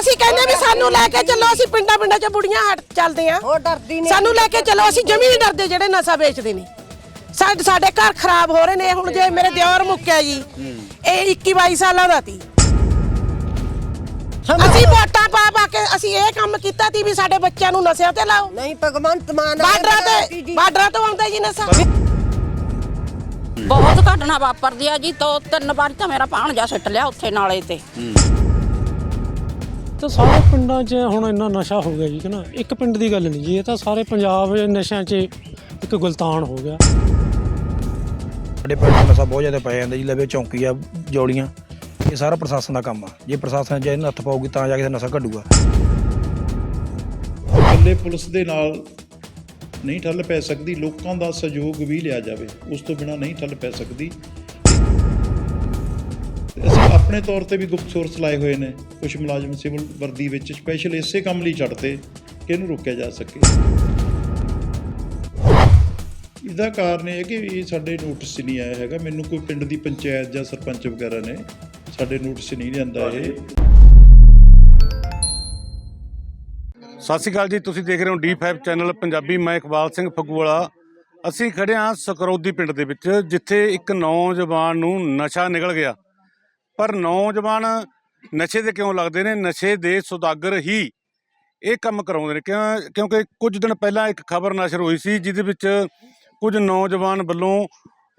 ਅਸੀਂ ਕਹਿੰਦੇ ਵੀ ਸਾਨੂੰ ਲੈ ਕੇ ਚੱਲੋ ਅਸੀਂ ਪਿੰਡਾਂ ਪਿੰਡਾਂ 'ਚ ਬੁੜੀਆਂ ਹਟ ਚੱਲਦੇ ਆ। ਉਹ ਡਰਦੀ ਨਹੀਂ ਸਾਨੂੰ ਲੈ ਕੇ ਚੱਲੋ ਅਸੀਂ ਜਮੀ ਨਹੀਂ ਡਰਦੇ ਜਿਹੜੇ ਨਸ਼ਾ ਵੇਚਦੇ ਨੇ। ਸਾਡੇ ਸਾਡੇ ਘਰ ਖਰਾਬ ਹੋ ਰਹੇ ਨੇ ਹੁਣ ਜੇ ਮੇਰੇ ਦਿਓਰ ਮੁੱਕਿਆ ਜੀ ਇਹ 21 22 ਸਾਲਾਂ ਦਾ ਸੀ। ਅਸੀਂ ਵੋਟਾਂ ਪਾ ਪਾ ਕੇ ਅਸੀਂ ਇਹ ਕੰਮ ਕੀਤਾ ਸੀ ਵੀ ਸਾਡੇ ਬੱਚਿਆਂ ਨੂੰ ਨਸ਼ਿਆਂ ਤੇ ਲਾਓ। ਨਹੀਂ ਭਗਵੰਤ ਮਾਨ ਬਾਰਡਰਾਂ ਤੇ ਬਾਰਡਰਾਂ ਤੋਂ ਆਉਂਦਾ ਜੀ ਨਸ਼ਾ। ਬਹੁਤ ਘਟਨਾ ਵਾਪਰਦੀ ਆ ਜੀ ਤੋਂ ਤਿੰਨ ਵਾਰੀ ਤਾਂ ਮੇਰਾ ਭਾਣਜਾ ਸੁੱਟ ਲਿਆ ਉੱਥੇ ਨਾਲੇ ਤੇ। ਤਾਂ ਸਾਰੇ ਪਿੰਡਾਂ 'ਚ ਹੁਣ ਇੰਨਾ ਨਸ਼ਾ ਹੋ ਗਿਆ ਜੀ ਕਿ ਨਾ ਇੱਕ ਪਿੰਡ ਦੀ ਗੱਲ ਨਹੀਂ ਜੀ ਇਹ ਤਾਂ ਸਾਰੇ ਪੰਜਾਬ ਦੇ ਨਸ਼ਿਆਂ 'ਚ ਇੱਕ ਗੁਲਤਾਨ ਹੋ ਗਿਆ। ਸਾਡੇ ਪਿੰਡ ਨਸ਼ਾ ਬਹੁਤ ਜ਼ਿਆਦਾ ਪੈ ਜਾਂਦਾ ਜੀ ਲਵੇ ਚੌਂਕੀ ਆ ਜੋੜੀਆਂ ਇਹ ਸਾਰਾ ਪ੍ਰਸ਼ਾਸਨ ਦਾ ਕੰਮ ਆ। ਜੇ ਪ੍ਰਸ਼ਾਸਨ ਜੇ ਨੱਥ ਪਾਊਗੀ ਤਾਂ ਜਾ ਕੇ ਨਸ਼ਾ ਘਟੂਗਾ ਇਕੱਲੇ ਪੁਲਿਸ ਦੇ ਨਾਲ ਨਹੀਂ ਠੱਲ ਪੈ ਸਕਦੀ ਲੋਕਾਂ ਦਾ ਸਹਿਯੋਗ ਵੀ ਲਿਆ ਜਾਵੇ ਉਸ ਤੋਂ ਬਿਨਾ ਨਹੀਂ ਠੱਲ ਪੈ ਸਕਦੀ। ਆਪਣੇ ਤੌਰ ਤੇ ਵੀ ਗੁਪਤ ਸੋਰਸ ਲਾਏ ਹੋਏ ਨੇ। ਕੁਝ ਮੁਲਾਜ਼ਮ ਸਿਵਲ ਵਰਦੀ ਵਿੱਚ ਸਪੈਸ਼ਲ ਇਸੇ ਕੰਮ ਲਈ ਛੱਡਤੇ ਕਿ ਇਹਨੂੰ ਰੋਕਿਆ ਜਾ ਸਕੇ। ਇਹਦਾ ਕਾਰਨ ਇਹ ਹੈ ਕਿ ਇਹ ਸਾਡੇ ਨੋਟਿਸ ਨਹੀਂ ਆਇਆ ਹੈਗਾ। ਮੈਨੂੰ ਕੋਈ ਪਿੰਡ ਦੀ ਪੰਚਾਇਤ ਜਾਂ ਸਰਪੰਚ ਵਗੈਰਾ ਨੇ ਸਾਡੇ ਨੋਟਿਸ ਨਹੀਂ ਲਿਆਂਦਾ ਇਹ। ਸਤਿ ਸ਼੍ਰੀ ਅਕਾਲ ਜੀ, ਤੁਸੀਂ ਦੇਖ ਰਹੇ ਹੋ ਡੀ5 ਚੈਨਲ ਪੰਜਾਬੀ। ਮੈਂ ਇਕਬਾਲ ਸਿੰਘ ਫਗੂਵਾਲਾ। ਅਸੀਂ ਖੜੇ ਹਾਂ ਸਕਰੋਦੀ ਪਿੰਡ ਦੇ ਵਿੱਚ, ਜਿੱਥੇ ਇੱਕ ਨੌਜਵਾਨ ਨੂੰ ਨਸ਼ਾ ਨਿਕਲ ਗਿਆ। ਪਰ ਨੌਜਵਾਨ ਨਸ਼ੇ ਦੇ ਕਿਉਂ ਲੱਗਦੇ ਨੇ? ਨਸ਼ੇ ਦੇ ਸੁਦਾਗਰ ਹੀ ਇਹ ਕੰਮ ਕਰਾਉਂਦੇ ਨੇ। ਕਿਉਂ, ਕਿਉਂਕਿ ਕੁਝ ਦਿਨ ਪਹਿਲਾਂ ਇੱਕ ਖਬਰ ਨਸ਼ਰ ਹੋਈ ਸੀ, ਜਿਹਦੇ ਵਿੱਚ ਕੁਝ ਨੌਜਵਾਨ ਵੱਲੋਂ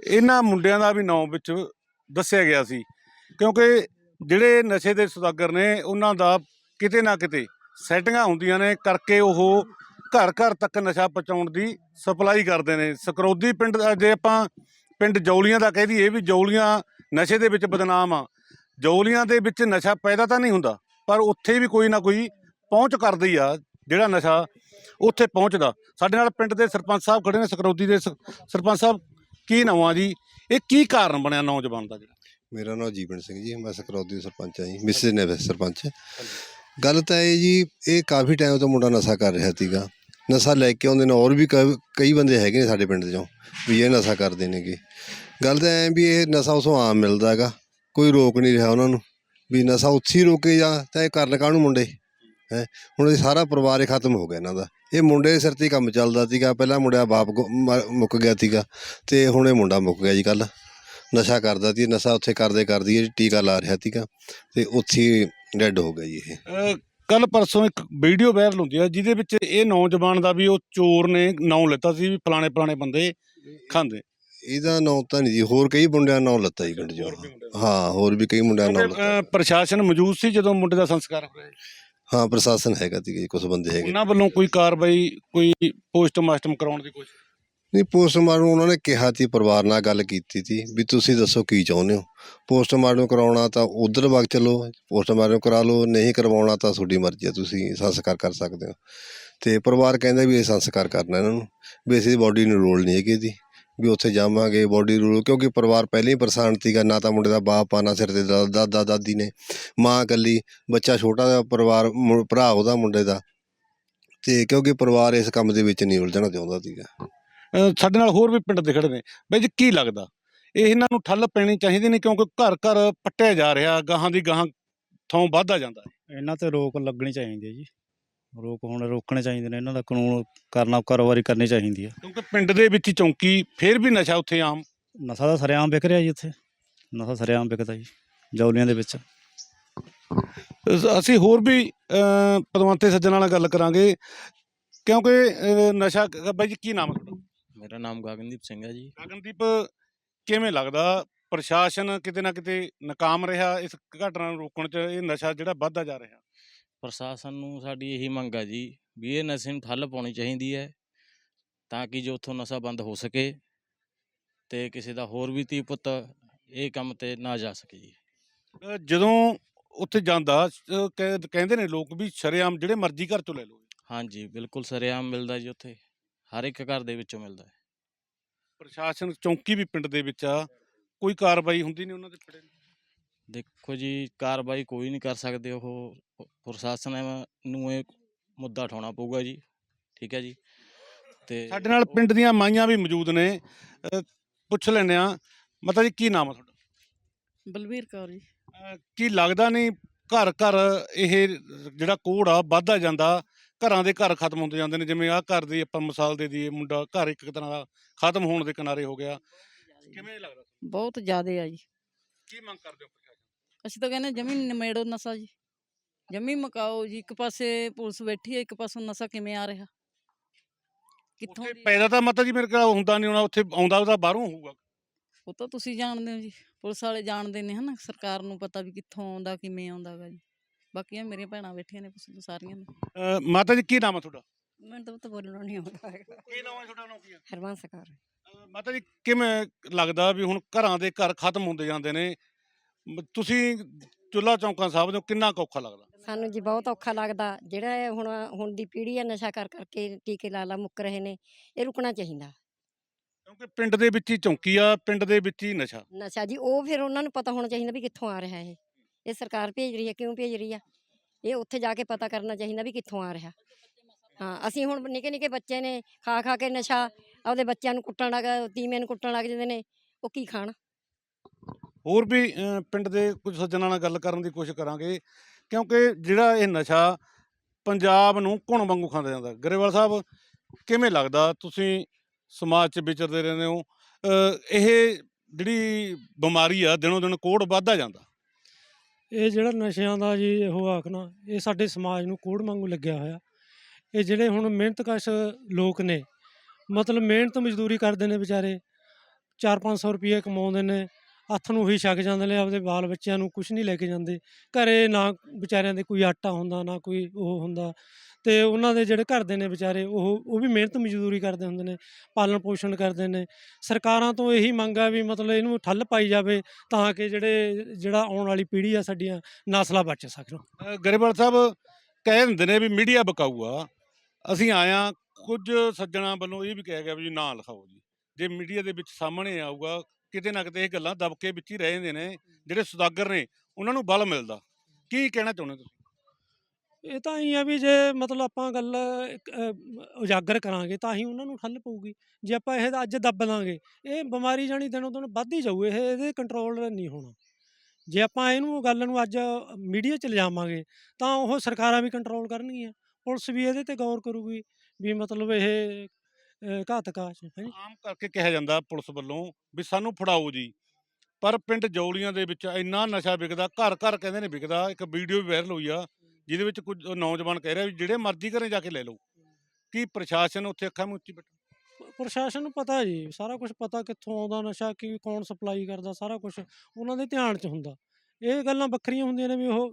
ਇਹਨਾਂ ਮੁੰਡਿਆਂ ਦਾ ਵੀ ਨਾਂ ਵਿੱਚ ਦੱਸਿਆ ਗਿਆ ਸੀ। ਕਿਉਂਕਿ ਜਿਹੜੇ ਨਸ਼ੇ ਦੇ ਸੁਦਾਗਰ ਨੇ, ਉਹਨਾਂ ਦਾ ਕਿਤੇ ਨਾ ਕਿਤੇ ਸੈਟਿੰਗਾਂ ਹੁੰਦੀਆਂ ਨੇ, ਕਰਕੇ ਉਹ ਘਰ ਘਰ ਤੱਕ ਨਸ਼ਾ ਪਹੁੰਚਾਉਣ ਦੀ ਸਪਲਾਈ ਕਰਦੇ ਨੇ। ਸਕਰੋਦੀ ਪਿੰਡ ਜੇ ਆਪਾਂ ਪਿੰਡ ਜੌਲੀਆਂ ਦਾ ਕਹਿ ਦਈਏ ਵੀ ਜੌਲੀਆਂ ਨਸ਼ੇ ਦੇ ਵਿੱਚ ਬਦਨਾਮ ਆ। ਜੌਲੀਆਂ ਦੇ ਵਿੱਚ ਨਸ਼ਾ ਪੈਦਾ ਤਾਂ ਨਹੀਂ ਹੁੰਦਾ, ਪਰ ਉੱਥੇ ਵੀ ਕੋਈ ਨਾ ਕੋਈ ਪਹੁੰਚ ਕਰਦੀ ਆ, ਜਿਹੜਾ ਨਸ਼ਾ ਉੱਥੇ ਪਹੁੰਚਦਾ। ਸਾਡੇ ਨਾਲ ਪਿੰਡ ਦੇ ਸਰਪੰਚ ਸਾਹਿਬ ਖੜੇ ਨੇ, ਸਕਰੋਦੀ ਦੇ ਸ- ਸਰਪੰਚ ਸਾਹਿਬ, ਕੀ ਨਾਮ ਆ ਜੀ? ਇਹ ਕੀ ਕਾਰਨ ਬਣਿਆ ਨੌਜਵਾਨ ਦਾ ਜਿਹੜਾ? ਮੇਰਾ ਨਾਮ ਜੀਵਨ ਸਿੰਘ ਜੀ, ਮੈਂ ਸਕਰੌਦੀ ਸਰਪੰਚ ਹਾਂ ਜੀ ਮਿਸਿਸ ਨੇ ਸਰਪੰਚ। ਗੱਲ ਤਾਂ ਇਹ ਜੀ, ਇਹ ਕਾਫੀ ਟਾਈਮ ਤੋਂ ਮੁੰਡਾ ਨਸ਼ਾ ਕਰ ਰਿਹਾ ਸੀਗਾ। ਨਸ਼ਾ ਲੈ ਕੇ ਆਉਂਦੇ ਨੇ, ਹੋਰ ਵੀ ਕ- ਕਈ ਬੰਦੇ ਹੈਗੇ ਨੇ ਸਾਡੇ ਪਿੰਡ 'ਚੋਂ, ਵੀ ਇਹ ਨਸ਼ਾ ਕਰਦੇ ਨੇਗੇ। ਗੱਲ ਤਾਂ ਐ ਵੀ ਇਹ ਨਸ਼ਾ ਉਸੋਂ ਆਮ ਮਿਲਦਾ ਹੈਗਾ। ਕੋਈ ਰੋਕ ਨਹੀਂ ਰਿਹਾ ਉਹਨਾਂ ਨੂੰ ਵੀ ਨਸ਼ਾ ਉੱਥੇ ਹੀ ਰੋਕੇ ਜਾਂ ਤਾਂ ਇਹ ਕਰਨ ਕਾਹਨੂੰ ਮੁੰਡੇ? ਹੈ? ਹੁਣ ਇਹ ਸਾਰਾ ਪਰਿਵਾਰ ਹੀ ਖਤਮ ਹੋ ਗਿਆ ਇਹਨਾਂ ਦਾ। ਇਹ ਮੁੰਡੇ ਦੇ ਸਿਰ ਤੇ ਕੰਮ ਚੱਲਦਾ ਸੀਗਾ। ਪਹਿਲਾਂ ਮੁੰਡਿਆ ਬਾਪ ਮੁੱਕ ਗਿਆ ਸੀਗਾ ਤੇ ਹੁਣ ਇਹ ਮੁੰਡਾ ਮੁੱਕ ਗਿਆ ਜੀ ਕੱਲ ਨਸ਼ਾ ਕਰਦਾ ਸੀ, ਨਸ਼ਾ ਉੱਥੇ ਕਰਦੇ ਕਰਦੀ ਇਹ ਟੀਕਾ ਲਾ ਰਿਹਾ ਸੀਗਾ ਤੇ ਉੱਥੇ ਡੈੱਡ ਹੋ ਗਿਆ ਜੀ ਇਹ। ਕੱਲ ਪਰਸੋਂ ਇੱਕ ਵੀਡੀਓ ਵਾਇਰਲ ਹੁੰਦੀ ਆ, ਜਿਹਦੇ ਵਿੱਚ ਇਹ ਨੌਜਵਾਨ ਦਾ ਵੀ ਉਹ ਚੋਰ ਨੇ ਨਾਂ ਲੈਤਾ ਸੀ ਵੀ ਫਲਾਣੇ ਫਲਾਣੇ ਬੰਦੇ ਖਾਂਦੇ। ਇਹਦਾ ਨਾਂ ਤਾਂ ਨਹੀਂ ਜੀ ਹੋਰ ਕਈ ਮੁੰਡਿਆਂ ਦਾ ਨਾਂ ਲੱਤਾ ਜੀ ਪਿੰਡ 'ਚੋਂ ਹਾਂ ਹੋਰ ਵੀ ਕਈ ਮੁੰਡਿਆਂ ਦਾ ਨਾਂ ਕਿਉਂਕਿ, ਲੱਤਾ। ਅਹ, ਪ੍ਰਸ਼ਾਸਨ ਮੌਜੂਦ ਸੀ ਜਦੋਂ ਮੁੰਡੇ ਦਾ ਸੰਸਕਾਰ ਹੋਇਆ ਹਾਂ ਪ੍ਰਸ਼ਾਸਨ ਹੈਗਾ ਸੀ ਜੀ ਕੁਝ ਬੰਦੇ ਹੈਗੇ। ਉਹਨਾਂ ਵੱਲੋਂ ਕੋਈ ਕਾਰਵਾਈ ਕੋਈ ਪੋਸਟਮਾਰਟਮ ਕਰਾਉਣ ਦੀ ਕੋਸ਼ਿਸ਼ ਨਹੀਂ ਪੋਸਟਮਾਰਟਮ ਉਹਨਾਂ ਨੇ ਕਿਹਾ ਸੀ ਪਰਿਵਾਰ ਨਾਲ ਗੱਲ ਕੀਤੀ ਸੀ ਵੀ ਤੁਸੀਂ ਦੱਸੋ ਕੀ ਚਾਹੁੰਦੇ ਹੋ। ਪੋਸਟਮਾਰਟਮ ਕਰਾਉਣਾ ਤਾਂ ਉਧਰ ਵਗ ਚਲੋ ਪੋਸਟਮਾਰਟਮ ਕਰਾ ਲਓ ਨਹੀਂ ਕਰਵਾਉਣਾ ਤਾਂ ਤੁਹਾਡੀ ਮਰਜ਼ੀ ਹੈ ਤੁਸੀਂ ਸੰਸਕਾਰ ਕਰ ਸਕਦੇ ਹੋ। ਤੇ ਪਰਿਵਾਰ ਕਹਿੰਦਾ ਵੀ ਇਹ ਸੰਸਕਾਰ ਕਰਨਾ ਇਹਨਾਂ ਨੂੰ ਵੀ ਅਸੀਂ ਬੋਡੀ ਨੂੰ ਰੋਲ ਨਹੀਂ ਹੈਗੀ ਦੀ ਵੀ ਉੱਥੇ ਜਾਵਾਂਗੇ ਬੋਡੀ ਰੋਲ ਕਿਉਂਕਿ ਪਰਿਵਾਰ ਪਹਿਲਾਂ ਹੀ ਪਰੇਸ਼ਾਨ ਸੀਗਾ ਨਾ ਤਾਂ ਮੁੰਡੇ ਦਾ ਬਾਪ ਆ ਨਾ ਸਿਰ ਤੇ ਦਾਦਾ ਦਾਦੀ ਨੇ। ਮਾਂ ਇਕੱਲੀ ਬੱਚਾ ਛੋਟਾ ਦਾ ਪਰਿਵਾਰ ਭਰਾ ਉਹਦਾ ਮੁੰਡੇ ਦਾ। ਤੇ ਕਿਉਂਕਿ ਪਰਿਵਾਰ ਇਸ ਕੰਮ ਦੇ ਵਿੱਚ ਨਹੀਂ ਉਲਝਣਾ ਚਾਹੁੰਦਾ ਸੀਗਾ। ਸਾਡੇ ਨਾਲ ਹੋਰ ਵੀ ਪਿੰਡ ਦੇ ਖੜੇ ਨੇ। ਬਈ ਜੀ ਕੀ ਲੱਗਦਾ? ਇਹ ਇਹਨਾਂ ਨੂੰ ਠੱਲ ਪੈਣੀ ਚਾਹੀਦੀ ਨਹੀਂ ਕਿਉਂਕਿ ਘਰ ਘਰ ਪੱਟਿਆ ਜਾ ਰਿਹਾ ਗਾਹਾਂ ਦੀ ਗਾਹਾਂ ਥੋਂ ਵੱਧਦਾ ਜਾਂਦਾ। ਹੈ। ਇਹਨਾਂ ਤੇ ਰੋਕ ਲੱਗਣੀ ਚਾਹੀਦੀ ਹੈ ਜੀ। ਰੋਕ ਹੁਣ ਰੋਕਣੇ ਚਾਹੀਦੇ ਨੇ ਇਹਨਾਂ ਦਾ ਕਾਨੂੰਨ ਕਰਨਾ ਕਾਰੋਬਾਰੀ ਕਰਨੀ ਚਾਹੀਦੀ ਹੈ। ਕਿਉਂਕਿ ਪਿੰਡ ਦੇ ਵਿੱਚ ਹੀ ਚੌਂਕੀ ਫੇਰ ਵੀ ਨਸ਼ਾ ਉੱਥੇ ਆਮ। ਨਸ਼ਾ ਤਾਂ ਸਰਿਆਮ ਵਿਕ ਰਿਹਾ ਜੀ ਉੱਥੇ। ਨਸ਼ਾ ਸਰਿਆਮ ਵਿਕਦਾ ਜੀ ਜੌਲੀਆਂ ਦੇ ਵਿੱਚ। ਅਸ- ਅਸੀਂ ਹੋਰ ਵੀ ਅਹ, ਪਦਵੰਤੇ ਸੱਜਣ ਨਾਲ ਗੱਲ ਕਰਾਂਗੇ। ਕਿਉਂਕਿ ਅਹ, ਨਸ਼ਾ ਬਾਈ ਜੀ ਕੀ ਨਾਮ ਹੈ ਤੁਹਾਡਾ? ਮੇਰਾ ਨਾਮ ਗਗਨਦੀਪ ਸਿੰਘ ਹੈ ਜੀ। ਗਗਨਦੀਪ ਕਿਵੇਂ ਲੱਗਦਾ? ਪ੍ਰਸ਼ਾਸਨ ਕਿਤੇ ਨਾ ਕਿਤੇ ਨਾਕਾਮ ਰਿਹਾ ਇਸ ਘਟਨਾ ਨੂੰ ਰੋਕਣ 'ਚ ਇਹ ਨਸ਼ਾ ਜਿਹੜਾ ਵੱਧਦਾ ਜਾ ਰਿਹਾ। ਪ੍ਰਸ਼ਾਸਨ ਨੂੰ ਸਾਡੀ ਇਹੀ ਮੰਗ ਹੈ ਜੀ ਵੀ ਇਹ ਨਸ਼ੇ ਨੂੰ ਠੱਲ ਪਾਉਣੀ ਚਾਹੀਦੀ ਹੈ ਤਾਂ ਕਿ ਜੋ ਉੱਥੋਂ ਨਸ਼ਾ ਬੰਦ ਹੋ ਸਕੇ ਤੇ ਕਿਸੇ ਦਾ ਹੋਰ ਵੀ ਧੀ ਪੁੱਤ ਇਹ ਕੰਮ ਤੇ ਨਾ ਜਾ ਸਕੇ ਜੀ। ਜਦੋਂ ਉੱਥੇ ਜਾਂਦਾ ਕਹਿੰਦੇ ਨੇ ਲੋਕ ਵੀ ਸ਼ਰੇਆਮ ਜਿਹੜੇ ਮਰਜ਼ੀ ਘਰ ਚੋਂ ਲੈ ਲਓ। ਹਾਂਜੀ ਬਿਲਕੁਲ ਸਰੇਆਮ ਮਿਲਦਾ ਜੀ ਉੱਥੇ। ਹਰ ਇੱਕ ਘਰ ਦੇ ਵਿੱਚੋਂ ਮਿਲਦਾ ਹੈ। ਪ੍ਰਸ਼ਾਸਨ ਚੌਂਕੀ ਵੀ ਪਿੰਡ ਦੇ ਵਿੱਚ ਆ ਕੋਈ ਕਾਰਵਾਈ ਹੁੰਦੀ ਨਹੀਂ ਉਹਨਾਂ ਦੇ ਫੜੇ ਦੇਖੋ ਜੀ ਕਾਰਵਾਈ ਕੋਈ ਨਹੀਂ ਕਰ ਸਕਦੇ ਉਹ ਪ੍ਰਸ਼ਾਸਨ ਨੂੰ ਇਹ ਮੁੱਦਾ ਉਠਾਉਣਾ ਪਊਗਾ ਜੀ ਠੀਕ ਹੈ ਜੀ ਤੇ ਸਾਡੇ ਨਾਲ ਪਿੰਡ ਦੀਆਂ ਮਾਈਆਂ ਵੀ ਮੌਜੂਦ ਨੇ ਅਹ, ਪੁੱਛ ਲੈਂਦੇ ਆ ਮਾਤਾ ਜੀ ਕੀ ਨਾਮ ਆ ਤੁਹਾਡਾ? ਬਲਵੀਰ ਕੌਰ ਜੀ। ਅਹ, ਕੀ ਲੱਗਦਾ ਨਹੀਂ ਘਰ ਘਰ ਇਹ ਜਿਹੜਾ ਕੋੜ ਆ ਵੱਧਦਾ ਜਾਂਦਾ ਘਰਾਂ ਦੇ ਘਰ ਖਤਮ ਹੁੰਦੇ ਜਾਂਦੇ ਨੇ ਜਿਵੇਂ ਆਹ ਘਰ ਦੀ ਆਪਾਂ ਮਿਸਾਲ ਦੇ ਦਈਏ ਮੁੰਡਾ ਘਰ ਇੱਕ ਤਰ੍ਹਾਂ ਦਾ ਖਤਮ ਹੋਣ ਦੇ ਕਿਨਾਰੇ ਹੋ ਗਿਆ ਕਿਵੇਂ ਲੱਗਦਾ? ਬਹੁਤ ਜ਼ਿਆਦੇ ਆ ਜੀ। ਕੀ ਮੰਗ ਕਰਦੇ ਹੋ? ਅਸੀਂ ਤਾਂ ਕਹਿੰਦੇ ਜਮੀਨ ਨਿਮੇੜੋ ਨਸ਼ਾ ਜੀ। ਜਮੀ ਮਕਾਓ ਜੀ ਇੱਕ ਪਾਸੇ ਪੁਲਿਸ ਬੈਠੀ ਹੈ ਇੱਕ ਪਾਸੋਂ ਨਸ਼ਾ ਕਿਵੇਂ ਆ ਰਿਹਾ? ਕਿੱਥੋਂ ਉੱਥੇ ਪੈਦਾ ਤਾਂ ਮਤਲਬ ਜੀ ਮੇਰੇ ਕੋਲ ਹੁੰਦਾ ਨਹੀਂ ਹੋਣਾ ਉੱਥੇ ਆਉਂਦਾ ਉਹਦਾ ਬਾਹਰੋਂ ਹੋਊਗਾ। ਉਹ ਤਾਂ ਤੁਸੀਂ ਜਾਣਦੇ ਹੋ ਜੀ ਪੁਲਿਸ ਵਾਲੇ ਜਾਣਦੇ ਨੇ ਹਨਾ ਸਰਕਾਰ ਨੂੰ ਪਤਾ ਵੀ ਕਿੱਥੋਂ ਆਉਂਦਾ ਕਿਵੇਂ ਆਉਂਦਾਗਾ ਜੀ। ਬਾਕੀਆਂ ਮੇਰੀਆਂ ਭੈਣਾਂ ਬੈਠੀਆਂ ਨੇ ਪੁਲਿਸ ਤੋਂ ਸਾਰੀਆਂ ਨੇ। ਅਹ ਮਾਤਾ ਜੀ ਕੀ ਨਾਮ ਹੈ ਤੁਹਾਡਾ? ਮੈਨੂੰ ਤਾਂ ਉਹ ਤਾਂ ਬੋਲਣਾ ਨਹੀਂ ਆਉਂਦਾ ਹੈਗਾ। ਕੀ ਨਾਮ ਹੈ ਤੁਹਾਡਾ ਨਾਮ ਕੀ ਹੈ? ਹਰਵੰਸ ਕਰ। ਮਾਤਾ ਜੀ ਕਿਵੇਂ ਲੱਗਦਾ ਵੀ ਹੁਣ ਘਰਾਂ ਦੇ ਘਰ ਖਤਮ ਹੁੰਦੇ ਜਾਂਦੇ ਨੇ ਤੁਸੀਂ ਚੁੱਲਾ ਚੌਂਕਾਂ ਸਾਹਿਬ ਤੋਂ ਕਿੰਨਾ ਕੁ ਔਖਾ ਲੱਗਦਾ? ਸਾਨੂੰ ਜੀ ਬਹੁਤ ਔਖਾ ਲੱਗਦਾ। ਜਿਹੜਾ ਇਹ ਹੁਣ ਹੁਣ ਦੀ ਪੀੜ੍ਹੀ ਆ ਨਸ਼ਾ ਕਰ ਕਰਕੇ ਟੀਕੇ ਲਾ ਲਾ ਮੁੱਕ ਰਹੇ ਨੇ ਇਹ ਰੁਕਣਾ ਚਾਹੀਦਾ। ਕਿਉਂਕਿ ਪਿੰਡ ਦੇ ਵਿੱਚ ਹੀ ਚੌਂਕੀ ਆ ਪਿੰਡ ਦੇ ਵਿੱਚ ਹੀ ਨਸ਼ਾ। ਨਸ਼ਾ ਜੀ ਉਹ ਫਿਰ ਉਹਨਾਂ ਨੂੰ ਪਤਾ ਹੋਣਾ ਚਾਹੀਦਾ ਵੀ ਕਿੱਥੋਂ ਆ ਰਿਹਾ ਇਹ। ਇਹ ਸਰਕਾਰ ਭੇਜ ਰਹੀ ਹੈ ਕਿਉਂ ਭੇਜ ਰਹੀ ਆ? ਇਹ ਉੱਥੇ ਜਾ ਕੇ ਪਤਾ ਕਰਨਾ ਚਾਹੀਦਾ ਵੀ ਕਿੱਥੋਂ ਆ ਰਿਹਾ। ਹਾਂ ਅਸੀਂ ਹੁਣ ਨਿੱਕੇ ਨਿੱਕੇ ਬੱਚੇ ਨੇ ਖਾ ਖਾ ਕੇ ਨਸ਼ਾ ਆਪਦੇ ਬੱਚਿਆਂ ਨੂੰ ਕੁੱਟਣ ਲੱਗ ਤੀਵੇਂ ਨੂੰ ਕੁੱਟਣ ਲੱਗ ਜਾਂਦੇ ਨੇ ਉਹ ਕੀ ਖਾਣ? ਹੋਰ ਵੀ ਪਿੰਡ ਦੇ ਕੁਝ ਸੱਜਣਾਂ ਨਾਲ ਗੱਲ ਕਰਨ ਦੀ ਕੋਸ਼ਿਸ਼ ਕਰਾਂਗੇ, ਕਿਉਂਕਿ ਜਿਹੜਾ ਇਹ ਨਸ਼ਾ ਪੰਜਾਬ ਨੂੰ ਘੁਣ ਵਾਂਗੂ ਖਾਂਦਾ ਜਾਂਦਾ। ਗਰੇਵਾਲ ਸਾਹਿਬ, ਕਿਵੇਂ ਲੱਗਦਾ? ਤੁਸੀਂ ਸਮਾਜ 'ਚ ਵਿਚਰਦੇ ਰਹਿੰਦੇ ਹੋ। ਇਹ ਜਿਹੜੀ ਬਿਮਾਰੀ ਆ, ਦਿਨੋਂ ਦਿਨ ਕੋੜ ਵੱਧਦਾ ਜਾਂਦਾ। ਇਹ ਜਿਹੜਾ ਨਸ਼ਿਆਂ ਦਾ ਜੀ ਇਹੋ ਆਖਣਾ ਇਹ ਸਾਡੇ ਸਮਾਜ ਨੂੰ ਕੋੜ ਵਾਂਗੂ ਲੱਗਿਆ ਹੋਇਆ। ਇਹ ਜਿਹੜੇ ਹੁਣ ਮਿਹਨਤਕਸ਼ ਲੋਕ ਨੇ, ਮਤਲਬ ਮਿਹਨਤ ਮਜ਼ਦੂਰੀ ਕਰਦੇ ਨੇ ਵਿਚਾਰੇ 4-500 ਰੁਪਏ ਕਮਾਉਂਦੇ ਨੇ ਹੱਥ ਨੂੰ ਹੀ ਛਕ ਜਾਂਦੇ ਨੇ, ਆਪਦੇ ਬਾਲ ਬੱਚਿਆਂ ਨੂੰ ਕੁਝ ਨਹੀਂ ਲੈ ਕੇ ਜਾਂਦੇ। ਘਰੇ ਨਾ ਵਿਚਾਰਿਆਂ ਦੇ ਕੋਈ ਆਟਾ ਹੁੰਦਾ, ਨਾ ਕੋਈ ਉਹ ਹੁੰਦਾ। ਤੇ ਉਹਨਾਂ ਦੇ ਜਿਹੜੇ ਘਰ ਦੇ ਨੇ ਵਿਚਾਰੇ, ਉਹ ਉਹ ਵੀ ਮਿਹਨਤ ਮਜ਼ਦੂਰੀ ਕਰਦੇ ਹੁੰਦੇ ਨੇ, ਪਾਲਣ ਪੋਸ਼ਣ ਕਰਦੇ ਨੇ। ਸਰਕਾਰਾਂ ਤੋਂ ਇਹੀ ਮੰਗ ਆ ਵੀ ਮਤਲਬ ਇਹਨੂੰ ਠੱਲ ਪਾਈ ਜਾਵੇ ਤਾਂ ਕਿ ਜਿਹੜੇ, ਜਿਹੜਾ ਆਉਣ ਵਾਲੀ ਪੀੜ੍ਹੀ ਆ ਸਾਡੀਆਂ ਨਸਲਾਂ ਬਚ ਸਕਣ। ਗਰੇਵਾਲ ਸਾਹਿਬ, ਕਹਿ ਦਿੰਦੇ ਨੇ ਵੀ ਮੀਡੀਆ ਬਕਾਊ ਆ ਅਸੀਂ ਆਇਆ ਕੁਝ ਸੱਜਣਾ ਵੱਲੋਂ ਇਹ ਵੀ ਕਿਹਾ ਗਿਆ ਵੀ ਨਾ ਲਿਖਾਓ ਜੀ। ਜੇ ਮੀਡੀਆ ਦੇ ਵਿੱਚ ਸਾਹਮਣੇ ਆਊਗਾ ਕਿਤੇ ਨਾ ਕਿਤੇ ਇਹ ਗੱਲਾਂ ਦਬਕੇ ਵਿੱਚ ਹੀ ਰਹਿ ਜਾਂਦੇ ਨੇ ਜਿਹੜੇ ਸੁਦਾਗਰ ਨੇ ਉਹਨਾਂ ਨੂੰ ਬਲ ਮਿਲਦਾ। ਕੀ ਕਹਿਣਾ ਚਾਹੁੰਦੇ ਤੁਸੀਂ? ਇਹ ਤਾਂ ਹੀ ਆ ਵੀ ਜੇ ਮਤਲਬ ਆਪਾਂ ਗੱਲ ਉਜਾਗਰ ਕਰਾਂਗੇ ਤਾਂ ਹੀ ਉਹਨਾਂ ਨੂੰ ਠੱਲ ਪਊਗੀ। ਜੇ ਆਪਾਂ ਇਹ ਅੱਜ ਦੱਬ ਲਾਂਗੇ ਇਹ ਬਿਮਾਰੀ ਜਾਣੀ ਦਿਨੋਂ ਦਿਨ ਵੱਧਦੀ ਜਾਊ ਇਹ ਇਹਦੇ ਕੰਟਰੋਲ ਨਹੀਂ ਹੋਣਾ। ਜੇ ਆਪਾਂ ਇਹਨੂੰ ਗੱਲ ਨੂੰ ਅੱਜ ਮੀਡੀਆ 'ਚ ਲਿਜਾਵਾਂਗੇ ਤਾਂ ਉਹ ਸਰਕਾਰਾਂ ਵੀ ਕੰਟਰੋਲ ਕਰਨਗੀਆਂ। ਪੁਲਿਸ ਵੀ ਇਹਦੇ ਤੇ ਗੌਰ ਕਰੂਗੀ ਵੀ ਮਤਲਬ ਇਹ ਅ, ਘਾਤਕ ਆ ਹੈ ਆਮ ਕਰਕੇ ਕਿਹਾ ਜਾਂਦਾ ਪੁਲਿਸ ਵੱਲੋਂ ਵੀ ਸਾਨੂੰ ਫੜਾਓ ਜੀ। ਪਰ ਪਿੰਡ ਜੌਲੀਆਂ ਦੇ ਵਿੱਚ ਇੰਨਾ ਨਸ਼ਾ ਵਿਕਦਾ ਘਰ ਘਰ ਕਹਿੰਦੇ ਨੇ ਵਿਕਦਾ ਇੱਕ ਵੀਡੀਓ ਵੀ ਵਾਇਰਲ ਹੋਈ ਆ ਜਿਹਦੇ ਵਿੱਚ ਕੁਝ ਨੌਜਵਾਨ ਕਹਿ ਰਿਹਾ ਵੀ ਜਿਹੜੇ ਮਰਜ਼ੀ ਘਰੇ ਜਾ ਕੇ ਲੈ ਲਓ। ਕੀ ਪ੍ਰਸ਼ਾਸਨ ਉੱਥੇ ਅੱਖਾਂ ਮੁੱਚੀ ਬੈਠਾ? ਪ੍ਰਸ਼ਾਸਨ ਨੂੰ ਪਤਾ ਜੀ ਸਾਰਾ ਕੁਝ ਪਤਾ ਕਿੱਥੋਂ ਆਉਂਦਾ ਨਸ਼ਾ ਕੀ ਕੌਣ ਸਪਲਾਈ ਕਰਦਾ ਸਾਰਾ ਕੁਝ ਉਹਨਾਂ ਦੇ ਧਿਆਨ 'ਚ ਹੁੰਦਾ। ਇਹ ਗੱਲਾਂ ਵੱਖਰੀਆਂ ਹੁੰਦੀਆਂ ਨੇ ਵੀ ਉਹ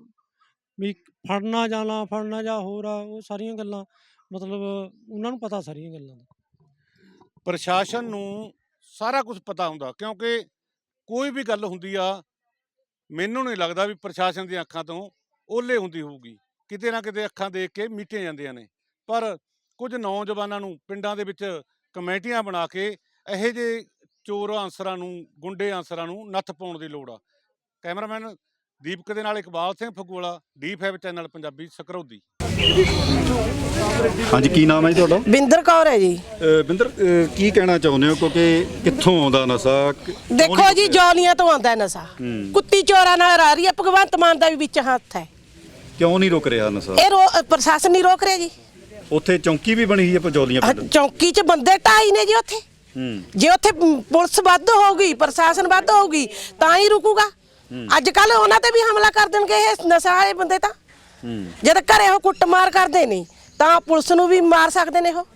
ਵੀ ਫੜਨਾ ਜਾਣਾ ਫੜਨਾ ਜਾਂ ਹੋਰ ਆ ਉਹ ਸਾਰੀਆਂ ਗੱਲਾਂ ਮਤਲਬ ਉਹਨਾਂ ਨੂੰ ਪਤਾ ਸਾਰੀਆਂ ਗੱਲਾਂ ਦਾ। ਪ੍ਰਸ਼ਾਸਨ ਨੂੰ ਸਾਰਾ ਕੁਝ ਪਤਾ ਹੁੰਦਾ, ਕਿਉਂਕਿ ਕੋਈ ਵੀ ਗੱਲ ਹੁੰਦੀ ਆ, ਮੈਨੂੰ ਨਹੀਂ ਲੱਗਦਾ ਵੀ ਪ੍ਰਸ਼ਾਸਨ ਦੀਆਂ ਅੱਖਾਂ ਤੋਂ ਓਲੇ ਹੁੰਦੀ ਹੋਊਗੀ। ਕਿਤੇ ਨਾ ਕਿਤੇ ਅੱਖਾਂ ਦੇਖ ਕੇ ਮੀਟੀਆਂ ਜਾਂਦੀਆਂ ਨੇ। ਪਰ ਕੁਝ ਨੌਜਵਾਨਾਂ ਨੂੰ ਪਿੰਡਾਂ ਦੇ ਵਿੱਚ ਕਮੇਟੀਆਂ ਬਣਾ ਕੇ ਇਹੋ ਜਿਹੇ ਚੋਰ ਆਂਸਰਾਂ ਨੂੰ, ਗੁੰਡੇ ਆਂਸਰਾਂ ਨੂੰ ਨੱਥ ਪਾਉਣ ਦੀ ਲੋੜ ਆ। ਕੈਮਰਾਮੈਨ ਦੀਪਕ ਦੇ ਨਾਲ Iqbal Singh Phaguwala D five channel, Punjabi Sakrodi. ਹਾਂਜੀ ਕੀ ਨਾਮ ਹੈ ਜੀ ਤੁਹਾਡਾ? ਬਿੰਦਰ ਕੌਰ ਹੈ ਜੀ। ਬਿੰਦਰ ਕੀ ਕਹਿਣਾ ਚਾਹੁੰਦੇ ਹੋ? ਕਿਉਂਕਿ ਕਿੱਥੋਂ ਆਉਂਦਾ ਨਸ਼ਾ? ਕਿ- ਦੇਖੋ ਜੀ? ਜੌਲੀਆਂ ਤੋਂ ਆਉਂਦਾ ਹੈ ਨਸ਼ਾ। ਕੁੱਤੀ ਚੋਰਾਂ ਨਾਲ ਆ ਰਹੀ ਹੈ ਭਗਵੰਤ ਮਾਨ ਦਾ ਵੀ ਵਿੱਚ ਹੱਥ ਹੈ। ਕਿਉਂ ਨਹੀਂ ਰੁਕ ਰਿਹਾ ਨਸ਼ਾ? ਇਹ ਰੋ- ਪ੍ਰਸ਼ਾਸਨ ਨਹੀਂ ਰੋਕ ਰਿਹਾ ਜੀ। ਉੱਥੇ ਚੌਂਕੀ ਵੀ ਬਣੀ ਹੋਈ ਹੈ ਪਜੌਲੀਆਂ ਆਹ ਪਿੰਡ ਚੌਂਕੀ 'ਚ ਬੰਦੇ ਢਾਈ ਨੇ ਜੀ ਉੱਥੇ। ਹੂੰ। ਜੇ ਉੱਥੇ ਪ- ਪੁਲਿਸ ਵੱਧ ਹੋਊਗੀ ਪ੍ਰਸ਼ਾਸਨ ਵੱਧ ਹੋਊਗੀ ਤਾਂ ਹੀ ਰੁਕੂਗਾ। ਅੱਜ ਕੱਲ ਉਹਨਾਂ ਤੇ ਵੀ ਹਮਲਾ ਕਰ ਦੇਣਗੇ ਇਹ ਨਸ਼ਾ ਵਾਲੇ ਬੰਦੇ ਤਾਂ। ਜਦ ਘਰੇ ਉਹ ਕੁੱਟਮਾਰ ਕਰਦੇ ਨੇ ਤਾਂ ਪੁਲਿਸ ਨੂੰ ਵੀ ਮਾਰ ਸਕਦੇ ਨੇ ਉਹ?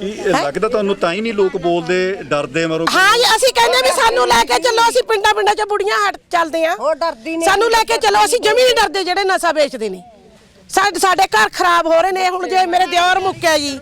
ਇਹ ਲੱਗਦਾ ਤੁਹਾਨੂੰ ਤਾਂ ਹੀ ਨਹੀਂ ਲੋਕ ਬੋਲਦੇ ਡਰਦੇ ਮਰੋ ਹਾਂ ਜੀ ਅਸੀਂ ਕਹਿੰਦੇ ਵੀ ਸਾਨੂੰ ਲੈ ਕੇ ਚੱਲੋ ਅਸੀਂ ਪਿੰਡਾਂ ਪਿੰਡਾਂ 'ਚ ਬੁੜੀਆਂ ਹਟ ਚੱਲਦੇ ਆਂ। ਉਹ ਡਰਦੀ ਨੇ ਸਾਨੂੰ ਲੈ ਕੇ ਚੱਲੋ ਅਸੀਂ ਜਮੀ ਨਹੀਂ ਡਰਦੇ ਜਿਹੜੇ ਨਸ਼ਾ ਵੇਚਦੇ ਨੇ। ਸਾਡੇ ਸਾਡੇ ਘਰ ਖਰਾਬ ਹੋ ਰਹੇ ਨੇ ਹੁਣ ਜੇ ਮੇਰੇ ਦਿਓਰ ਮੁੱਕਿਆ ਜੀ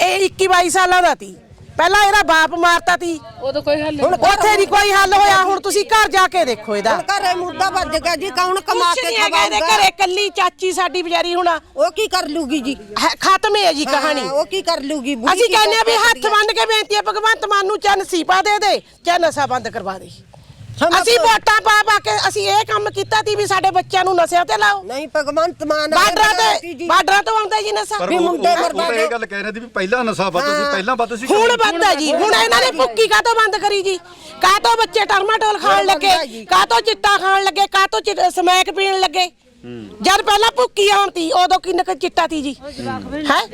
ਇਹ 21 22 ਸਾਲਾਂ ਦਾ ਸੀ ਪਹਿਲਾਂ ਇਹਦਾ ਬਾਪ ਮਾਰਤਾ ਸੀ ਉਦੋਂ ਕੋਈ ਹੱਲ ਹੁਣ ਉੱਥੇ ਨਹੀਂ ਕੋਈ ਹੱਲ ਹੋਇਆ? ਹੁਣ ਤੁਸੀਂ ਘਰ ਜਾ ਕੇ ਦੇਖੋ ਇਹਦਾ। ਘਰੇ ਮੁੱਦਾ ਵੱਜ ਗਿਆ ਜੀ ਕੌਣ ਕਮਾ ਕੁਛ ਕੇ ਨਹੀਂ ਹੈਗਾ ਇਹਦੇ ਖਵਾਊਗਾ? ਘਰੇ ਕੱਲੀ ਚਾਚੀ ਸਾਡੀ ਵਿਚਾਰੀ ਹੁਣ। ਉਹ ਕੀ ਕਰ ਲੂਗੀ ਜੀ? ਹੈ- ਖਤਮ ਹੈ ਜੀ ਕਹਾਣੀ। ਹਾਂ, ਉਹ ਕੀ ਕਰ ਲੂਗੀ? ਬੁੜੀ ਅਸੀਂ ਕੀ ਕਹਿੰਦੇ ਆ ਵੀ ਕਰ ਹੱਥ ਸਕਦੀ ਬੰਨ ਕੇ ਬੇਨਤੀ ਹੈ ਭਗਵੰਤ ਮਾਨ ਨੂੰ ਚਾਹ ਨਸੀਬਾ ਦੇ ਦੇ ਚਾਹ ਨਸ਼ਾ ਬੰਦ ਕਰਵਾ ਦੇ। ਅਸੀਂ। ਵੋਟਾਂ ਪਾ ਪਾ ਕੇ ਅਸੀਂ ਇਹ ਕੰਮ ਕੀਤਾ ਸੀ ਵੀ ਸਾਡੇ ਬੱਚਿਆਂ ਨੂੰ ਨਸ਼ਿਆਂ ਤੇ ਲਾਓ। ਨਹੀਂ ਭਗਵੰਤ ਮਾਨ ਬਾਰਡਰਾਂ ਤੇ ਬਾਰਡਰਾਂ ਤੋਂ ਆਉਂਦਾ ਜੀ ਨਸ਼ਾ। ਪਰ ਵੀ ਉਹ- ਮੁੰਡੇ ਉਹ- ਤਾਂ ਇਹ। ਗੱਲ ਕਹਿ ਰਹੇ ਸੀ ਵੀ ਪਹਿਲਾਂ ਨਸ਼ਾ ਵੱਧ ਸੀ ਪਹਿਲਾਂ ਵੱਧ ਸੀ ਹੁਣ ਬੰਦ ਹੈ ਜੀ। ਹੁਣ ਇਹਨਾਂ ਨੇ ਭੁੱਕੀ ਕਾਹਤੋਂ ਬੰਦ ਕਰੀ ਜੀ? ਕਾਹਤੋਂ ਬੱਚੇ ਟਰਮਾਟੋਲ ਖਾਣ ਹੁਣ ਬੰਦ ਲੱਗੇ? ਹੈ ਜੀ। ਕਾਹਤੋਂ ਚਿੱਟਾ ਖਾਣ ਲੱਗੇ? ਕਾਹਤੋਂ ਚਿ- ਸਮੈਕ ਪੀਣ ਲੱਗੇ? ਜਦ ਪਹਿਲਾਂ ਭੁੱਕੀ ਆਉਂਦੀ ਉਦੋਂ ਕਿੰਨਾ ਕੁ ਚਿੱਟਾ ਤੀ ਜੀ। ਹੈ?